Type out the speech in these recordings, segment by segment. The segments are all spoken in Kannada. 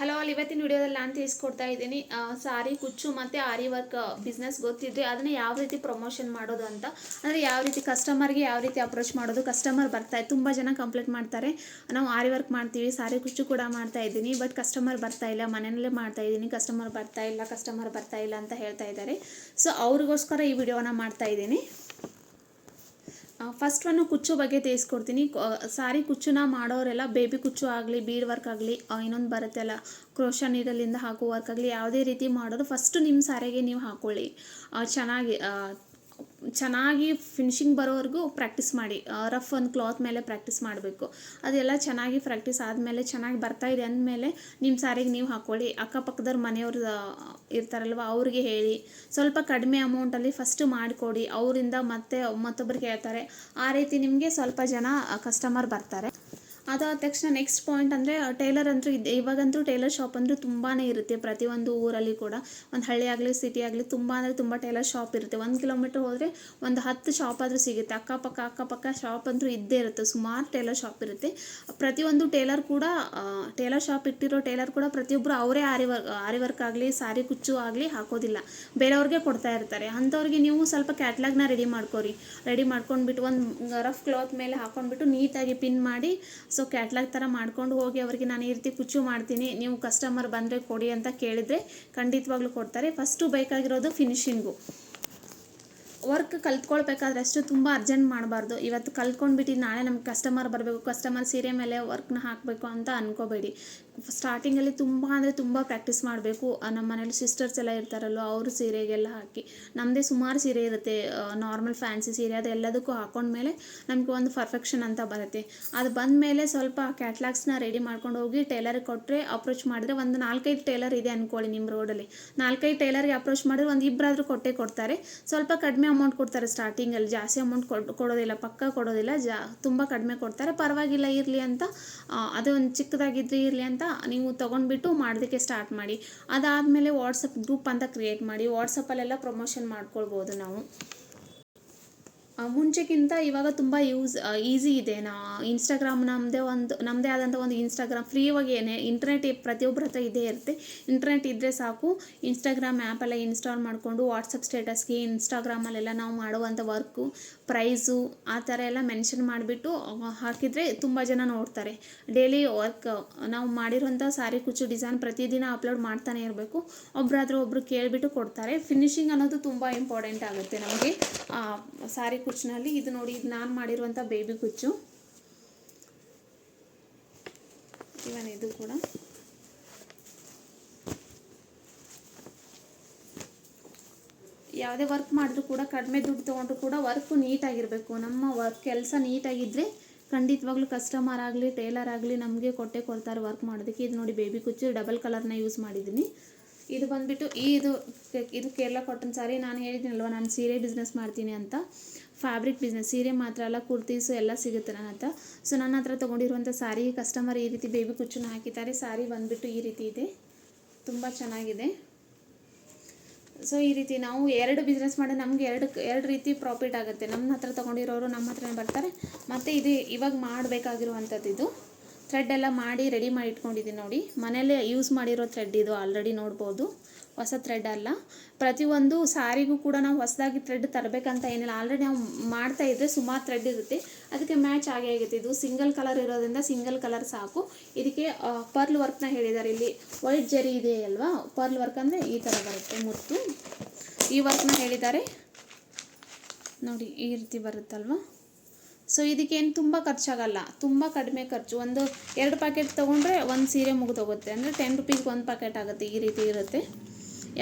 ಹಲೋ, ಅಲ್ಲಿ ಇವತ್ತಿನ ವಿಡಿಯೋದಲ್ಲಿ ನಾನು ತಿಳಿಸ್ಕೊಡ್ತಾ ಇದ್ದೀನಿ. ಸಾರಿ, ಕುಚ್ಚು ಮತ್ತು ಆರಿ ವರ್ಕ್ ಬಿಸ್ನೆಸ್ ಗೊತ್ತಿದ್ರೆ ಅದನ್ನು ಯಾವ ರೀತಿ ಪ್ರಮೋಷನ್ ಮಾಡೋದು ಅಂತ. ಅಂದರೆ ಯಾವ ರೀತಿ ಕಸ್ಟಮರ್ಗೆ ಯಾವ ರೀತಿ ಅಪ್ರೋಚ್ ಮಾಡೋದು ಕಸ್ಟಮರ್ ಬರ್ತಾ ತುಂಬ ಜನ ಕಂಪ್ಲೇಂಟ್ ಮಾಡ್ತಾರೆ. ನಾವು ಆರಿ ವರ್ಕ್ ಮಾಡ್ತೀವಿ, ಸಾರಿ, ಕುಚ್ಚು ಕೂಡ ಮಾಡ್ತಾ ಇದ್ದೀನಿ ಬಟ್ ಕಸ್ಟಮರ್ ಬರ್ತಾ ಇಲ್ಲ, ಮನೆಯಲ್ಲೇ ಮಾಡ್ತಾ ಇದ್ದೀನಿ ಕಸ್ಟಮರ್ ಬರ್ತಾ ಇಲ್ಲ ಕಸ್ಟಮರ್ ಬರ್ತಾ ಇಲ್ಲ ಅಂತ ಹೇಳ್ತಾ ಇದ್ದಾರೆ. ಸೊ ಅವ್ರಿಗೋಸ್ಕರ ಈ ವಿಡಿಯೋನ ಮಾಡ್ತಾ ಇದ್ದೀನಿ. ಫಸ್ಟ್ ಒನ್ನು ಕುಚ್ಚು ಬಗ್ಗೆ ತಿಳಿಸ್ಕೊಡ್ತೀನಿ. ಸಾರಿ ಕುಚ್ಚುನ ಮಾಡೋರೆಲ್ಲ ಬೇಬಿ ಕುಚ್ಚು ಆಗಲಿ ಬೀಡ್ ವರ್ಕ್ ಆಗಲಿ ಇನ್ನೊಂದು ಬರುತ್ತಲ್ಲ ಕ್ರೋಶ ನೀಡಲಿಂದ ಹಾಕೋ ವರ್ಕ್ ಆಗಲಿ, ಯಾವುದೇ ರೀತಿ ಮಾಡೋದು ಫಸ್ಟು ನಿಮ್ಮ ಸಾರಿಗೆ ನೀವು ಹಾಕೊಳ್ಳಿ. ಚೆನ್ನಾಗಿ ಚೆನ್ನಾಗಿ ಫಿನಿಶಿಂಗ್ ಬರೋವರೆಗೂ ಪ್ರಾಕ್ಟೀಸ್ ಮಾಡಿ ರಫ್ ಒಂದು ಕ್ಲಾತ್ ಮೇಲೆ ಪ್ರಾಕ್ಟೀಸ್ ಮಾಡಬೇಕು. ಅದೆಲ್ಲ ಚೆನ್ನಾಗಿ ಪ್ರಾಕ್ಟೀಸ್ ಆದಮೇಲೆ ಚೆನ್ನಾಗಿ ಬರ್ತಾ ಇದೆ ಅಂದಮೇಲೆ ನಿಮ್ಮ ಸಾರಿಗೆ ನೀವು ಹಾಕ್ಕೊಳ್ಳಿ ಅಕ್ಕಪಕ್ಕದವ್ರ ಮನೆಯವ್ರು ಇರ್ತಾರಲ್ವ, ಅವ್ರಿಗೆ ಹೇಳಿ. ಸ್ವಲ್ಪ ಕಡಿಮೆ ಅಮೌಂಟಲ್ಲಿ ಫಸ್ಟು ಮಾಡಿಕೊಡಿ. ಅವರಿಂದ ಮತ್ತೆ ಮತ್ತೊಬ್ಬರಿಗೆ ಹೇಳ್ತಾರೆ ಆ ರೀತಿ ನಿಮಗೆ ಸ್ವಲ್ಪ ಜನ ಕಸ್ಟಮರ್ ಬರ್ತಾರೆ. ಅದಾದ ತಕ್ಷಣ ನೆಕ್ಸ್ಟ್ ಪಾಯಿಂಟ್ ಅಂದರೆ ಟೈಲರ್ ಅಂತೂ ಇದೆ. ಇವಾಗಂತೂ ಟೈಲರ್ ಶಾಪ್ ಅಂದರೆ ತುಂಬಾ ಇರುತ್ತೆ. ಪ್ರತಿಯೊಂದು ಊರಲ್ಲಿ ಕೂಡ. ಒಂದು ಹಳ್ಳಿ ಆಗಲಿ ಸಿಟಿ ಆಗಲಿ ತುಂಬ ಅಂದರೆ ತುಂಬ ಟೈಲರ್ ಶಾಪ್ ಇರುತ್ತೆ. ಒಂದು ಕಿಲೋಮೀಟರ್ ಹೋದರೆ ಒಂದು ಹತ್ತು ಶಾಪ್ ಆದರೂ ಸಿಗುತ್ತೆ. ಅಕ್ಕಪಕ್ಕ ಅಕ್ಕಪಕ್ಕ ಶಾಪ್ ಅಂತೂ ಇದ್ದೇ ಇರುತ್ತೆ. ಸುಮಾರು ಟೈಲರ್ ಶಾಪ್ ಇರುತ್ತೆ. ಪ್ರತಿಯೊಂದು ಟೈಲರ್ ಕೂಡ ಟೈಲರ್ ಶಾಪ್ ಇಟ್ಟಿರೋ ಟೈಲರ್ ಕೂಡ ಪ್ರತಿಯೊಬ್ಬರು ಅವರೇ ಆರಿ ವರ್ಕ್ ಆರಿ ವರ್ಕ್ ಆಗಲಿ, ಸಾರಿ ಕುಚ್ಚು ಆಗಲಿ ಹಾಕೋದಿಲ್ಲ. ಬೇರೆಯವ್ರಿಗೆ ಕೊಡ್ತಾ ಇರ್ತಾರೆ. ಅಂಥವ್ರಿಗೆ ನೀವು ಸ್ವಲ್ಪ ಕ್ಯಾಟ್ಲಾಗ್ನ ರೆಡಿ ಮಾಡ್ಕೋರಿ. ರೆಡಿ ಮಾಡ್ಕೊಂಡ್ಬಿಟ್ಟು ಒಂದು ರಫ್ ಕ್ಲಾತ್ ಮೇಲೆ ಹಾಕೊಂಡ್ಬಿಟ್ಟು ನೀಟಾಗಿ ಪಿನ್ ಮಾಡಿ ಕ್ಯಾಟ್ಲಾಗ್ ಥರ ಮಾಡ್ಕೊಂಡು ಹೋಗಿ ಅವರಿಗೆ ನಾನು ಈ ರೀತಿ ಕುಚ್ಚು ಮಾಡ್ತೀನಿ, ನೀವು ಕಸ್ಟಮರ್ ಬಂದರೆ ಕೊಡಿ ಅಂತ ಕೇಳಿದರೆ ಖಂಡಿತವಾಗ್ಲೂ ಕೊಡ್ತಾರೆ. ಫಸ್ಟು ಬೇಕಾಗಿರೋದು ಫಿನಿಷಿಂಗು ವರ್ಕ್ ಕಲ್ತ್ಕೊಳ್ಬೇಕಾದ್ರೆ ಅಷ್ಟು ತುಂಬ ಅರ್ಜೆಂಟ್ ಮಾಡಬಾರ್ದು. ಇವತ್ತು ಕಲ್ತ್ಕೊಂಡ್ಬಿಟ್ಟು ನಾಳೆ ನಮ್ಗೆ ಕಸ್ಟಮರ್ ಬರಬೇಕು ಕಸ್ಟಮರ್ ಸೀರೆ ಮೇಲೆ ವರ್ಕ್ನ ಹಾಕಬೇಕು ಅಂತ ಅನ್ಕೋಬೇಡಿ. ಸ್ಟಾರ್ಟಿಂಗಲ್ಲಿ ತುಂಬ ಅಂದರೆ ತುಂಬ ಪ್ರಾಕ್ಟೀಸ್ ಮಾಡಬೇಕು. ನಮ್ಮ ಮನೇಲಿ ಸಿಸ್ಟರ್ಸ್ ಎಲ್ಲ ಇರ್ತಾರಲ್ವ, ಅವರು ಸೀರೆಗೆಲ್ಲ ಹಾಕಿ. ನಮ್ಮದೇ ಸುಮಾರು ಸೀರೆ ಇರುತ್ತೆ ನಾರ್ಮಲ್ ಫ್ಯಾನ್ಸಿ ಸೀರೆ ಅದೆಲ್ಲದಕ್ಕೂ ಹಾಕೊಂಡ್ಮೇಲೆ ನಮಗೆ ಒಂದು ಪರ್ಫೆಕ್ಷನ್ ಅಂತ ಬರುತ್ತೆ. ಅದು ಬಂದ ಮೇಲೆ ಸ್ವಲ್ಪ ಕ್ಯಾಟ್ಲಾಗ್ಸ್ನ ರೆಡಿ ಮಾಡ್ಕೊಂಡು ಹೋಗಿ ಟೈಲರ್ಗೆ ಕೊಟ್ಟರೆ ಅಪ್ರೋಚ್ ಮಾಡಿದ್ರೆ ಒಂದು ನಾಲ್ಕೈದು ಟೈಲರ್ ಇದೆ ಅಂದ್ಕೊಳ್ಳಿ ನಿಮ್ಮ ರೋಡಲ್ಲಿ ನಾಲ್ಕೈದು ಟೈಲರ್ಗೆ ಅಪ್ರೋಚ್ ಮಾಡಿದ್ರೆ ಒಂದು ಇಬ್ಬರಾದರೂ ಕೊಟ್ಟೆ ಕೊಡ್ತಾರೆ. ಸ್ವಲ್ಪ ಕಡಿಮೆ ಅಮೌಂಟ್ ಕೊಡ್ತಾರೆ ಸ್ಟಾರ್ಟಿಂಗಲ್ಲಿ ಜಾಸ್ತಿ ಅಮೌಂಟ್ ಕೊಡ್, ಕೊಡೋದಿಲ್ಲ, ಪಕ್ಕ ಕೊಡೋದಿಲ್ಲ, ಜಾ, ತುಂಬ ಕಡಿಮೆ ಕೊಡ್ತಾರೆ. ಪರವಾಗಿಲ್ಲ, ಇರಲಿ ಅಂತ ಅದು ಒಂದು ಚಿಕ್ಕದಾಗಿದ್ರೆ ಇರಲಿ ಅಂತ ನೀವು ತೊಗೊಂಡ್ಬಿಟ್ಟು ಮಾಡೋದಕ್ಕೆ ಸ್ಟಾರ್ಟ್ ಮಾಡಿ. ಅದಾದಮೇಲೆ ವಾಟ್ಸಪ್ ಗ್ರೂಪ್ ಅಂತ ಕ್ರಿಯೇಟ್ ಮಾಡಿ. ವಾಟ್ಸಪ್ಪಲ್ಲೆಲ್ಲ ಪ್ರಮೋಷನ್ ಮಾಡ್ಕೊಳ್ಬೋದು ನಾವು. ಮುಂಚೆಗಿಂತ ಇವಾಗ ತುಂಬ ಯೂಸ್ ಈಸಿ ಇದೆ. ನಾ ಇನ್ಸ್ಟಾಗ್ರಾಮ್ ನಮ್ಮದೇ ಒಂದು ನಮ್ಮದೇ ಆದಂಥ ಒಂದು ಇನ್ಸ್ಟಾಗ್ರಾಮ್ ಫ್ರೀಯಾಗಿ ಏನೇ ಇಂಟರ್ನೆಟ್ ಪ್ರತಿಯೊಬ್ಬರ ಹತ್ರ ಇದೇ ಇರುತ್ತೆ. ಇಂಟರ್ನೆಟ್ ಇದ್ದರೆ ಸಾಕು. ಇನ್ಸ್ಟಾಗ್ರಾಮ್ ಆ್ಯಪೆಲ್ಲ ಇನ್ಸ್ಟಾಲ್ ಮಾಡಿಕೊಂಡು ವಾಟ್ಸಪ್ ಸ್ಟೇಟಸ್ಗೆ ಇನ್ಸ್ಟಾಗ್ರಾಮಲ್ಲೆಲ್ಲ ನಾವು ಮಾಡುವಂಥ ವರ್ಕು ಪ್ರೈಸು ಆ ಥರ ಎಲ್ಲ ಮೆನ್ಷನ್ ಮಾಡಿಬಿಟ್ಟು ಹಾಕಿದರೆ ತುಂಬ ಜನ ನೋಡ್ತಾರೆ. ಡೈಲಿ ವರ್ಕ್ ನಾವು ಮಾಡಿರೋಂಥ ಸಾರಿ ಕುಚ್ಚು ಡಿಸೈನ್ ಪ್ರತಿದಿನ ಅಪ್ಲೋಡ್ ಮಾಡ್ತಾನೆ ಇರಬೇಕು. ಒಬ್ಬರಾದ್ರೂ ಒಬ್ಬರು ಕೇಳಿಬಿಟ್ಟು ಕೊಡ್ತಾರೆ. ಫಿನಿಶಿಂಗ್ ಅನ್ನೋದು ತುಂಬ ಇಂಪಾರ್ಟೆಂಟ್ ಆಗುತ್ತೆ ನಮಗೆ. ಸಾರಿ ಕುಚ್ಚಿನಲ್ಲಿ, ಇದು ನೋಡಿ, ಇದು ನಾನು ಮಾಡಿರುವಂಥ ಬೇಬಿ ಕುಚ್ಚು. ಇವನ್ ಇದು ಕೂಡ. ಯಾವುದೇ ವರ್ಕ್ ಮಾಡಿದ್ರು ಕೂಡ, ಕಡಿಮೆ ದುಡ್ಡು ತೊಗೊಂಡ್ರು ಕೂಡ ವರ್ಕು ನೀಟಾಗಿರಬೇಕು. ನಮ್ಮ ವರ್ಕ್ ಕೆಲಸ ನೀಟಾಗಿದ್ದರೆ ಖಂಡಿತವಾಗ್ಲೂ ಕಸ್ಟಮರ್ ಆಗಲಿ ಟೇಲರ್ ಆಗಲಿ ನಮಗೆ ಕೊಟ್ಟೆ ಕೊಡ್ತಾರೆ ವರ್ಕ್ ಮಾಡೋದಕ್ಕೆ. ಇದು ನೋಡಿ ಬೇಬಿ ಕುಚ್ಚು ಡಬಲ್ ಕಲರ್ನ ಯೂಸ್ ಮಾಡಿದ್ದೀನಿ. ಇದು ಬಂದುಬಿಟ್ಟು, ಈ ಇದು ಇದು ಕೇರಳ ಕಾಟನ್ ಸಾರಿ ನಾನು ಹೇಳಿದ್ದೀನಲ್ವ ನಾನು ಸೀರೆ ಬಿಸ್ನೆಸ್ ಮಾಡ್ತೀನಿ ಅಂತ. ಫ್ಯಾಬ್ರಿಕ್ ಬಿಸ್ನೆಸ್ ಸೀರೆ ಮಾತ್ರ ಅಲ್ಲ ಕುರ್ತೀಸು ಎಲ್ಲ ಸಿಗುತ್ತೆ ನನ್ನ ಹತ್ರ. ಸೊ ನನ್ನ ಹತ್ರ ತೊಗೊಂಡಿರುವಂಥ ಸಾರಿ ಕಸ್ಟಮರ್ ಈ ರೀತಿ ಬೇಬಿ ಕುಚ್ಚನ್ನು ಹಾಕಿದ್ದಾರೆ. ಸಾರಿ ಬಂದುಬಿಟ್ಟು ಈ ರೀತಿ ಇದೆ. ತುಂಬ ಚೆನ್ನಾಗಿದೆ. ಸೊ ಈ ರೀತಿ ನಾವು ಎರಡು ಬಿಸ್ನೆಸ್ ಮಾಡಿ ನಮಗೆ ಎರಡು ಎರಡು ರೀತಿ ಪ್ರಾಫಿಟ್ ಆಗುತ್ತೆ. ನಮ್ಮ ಹತ್ರ ತೊಗೊಂಡಿರೋರು ನಮ್ಮ ಹತ್ರನೇ ಬರ್ತಾರೆ. ಮತ್ತು ಇದು ಇವಾಗ ಮಾಡಬೇಕಾಗಿರುವಂಥದ್ದು ಇದು. ಥ್ರೆಡ್ ಎಲ್ಲ ಮಾಡಿ ರೆಡಿ ಮಾಡಿ ಇಟ್ಕೊಂಡಿದ್ದೀನಿ ನೋಡಿ. ಮನೇಲೇ ಯೂಸ್ ಮಾಡಿರೋ ಥ್ರೆಡ್ ಇದು ಆಲ್ರೆಡಿ ನೋಡ್ಬೋದು. ಹೊಸ ಥ್ರೆಡ್ ಅಲ್ಲ. ಪ್ರತಿಯೊಂದು ಸಾರಿಗೂ ಕೂಡ ನಾವು ಹೊಸದಾಗಿ ಥ್ರೆಡ್ ತರಬೇಕಂತ ಏನಿಲ್ಲ. ಆಲ್ರೆಡಿ ನಾವು ಮಾಡ್ತಾ ಇದ್ದರೆ ಸುಮಾರು ಥ್ರೆಡ್ ಇರುತ್ತೆ. ಅದಕ್ಕೆ ಮ್ಯಾಚ್ ಆಗೇ ಆಗುತ್ತೆ ಇದು ಸಿಂಗಲ್ ಕಲರ್ ಇರೋದ್ರಿಂದ ಸಿಂಗಲ್ ಕಲರ್ ಸಾಕು. ಇದಕ್ಕೆ ಪರ್ಲ್ ವರ್ಕ್ನ ಹೇಳಿದ್ದಾರೆ ಇಲ್ಲಿ. ವೈಟ್ ಜರಿ ಇದೆ ಅಲ್ವಾ? ಪರ್ಲ್ ವರ್ಕ್ ಅಂದರೆ ಈ ಥರ ಬರುತ್ತೆ ಮುತ್ತು ಈ ವರ್ಕ್ನ ಹೇಳಿದ್ದಾರೆ ನೋಡಿ, ಈ ರೀತಿ ಬರುತ್ತಲ್ವಾ? ಸೊ ಇದಕ್ಕೇನು ತುಂಬ ಖರ್ಚಾಗಲ್ಲ. ತುಂಬ ಕಡಿಮೆ ಖರ್ಚು. ಒಂದು ಎರಡು ಪ್ಯಾಕೆಟ್ ತೊಗೊಂಡ್ರೆ ಒಂದು ಸೀರೆ ಮುಗಿದೋಗುತ್ತೆ. ಅಂದರೆ ಟೆನ್ ರುಪೀಸ್ಗೆ ಒಂದು ಪ್ಯಾಕೆಟ್ ಆಗುತ್ತೆ. ಈ ರೀತಿ ಇರುತ್ತೆ.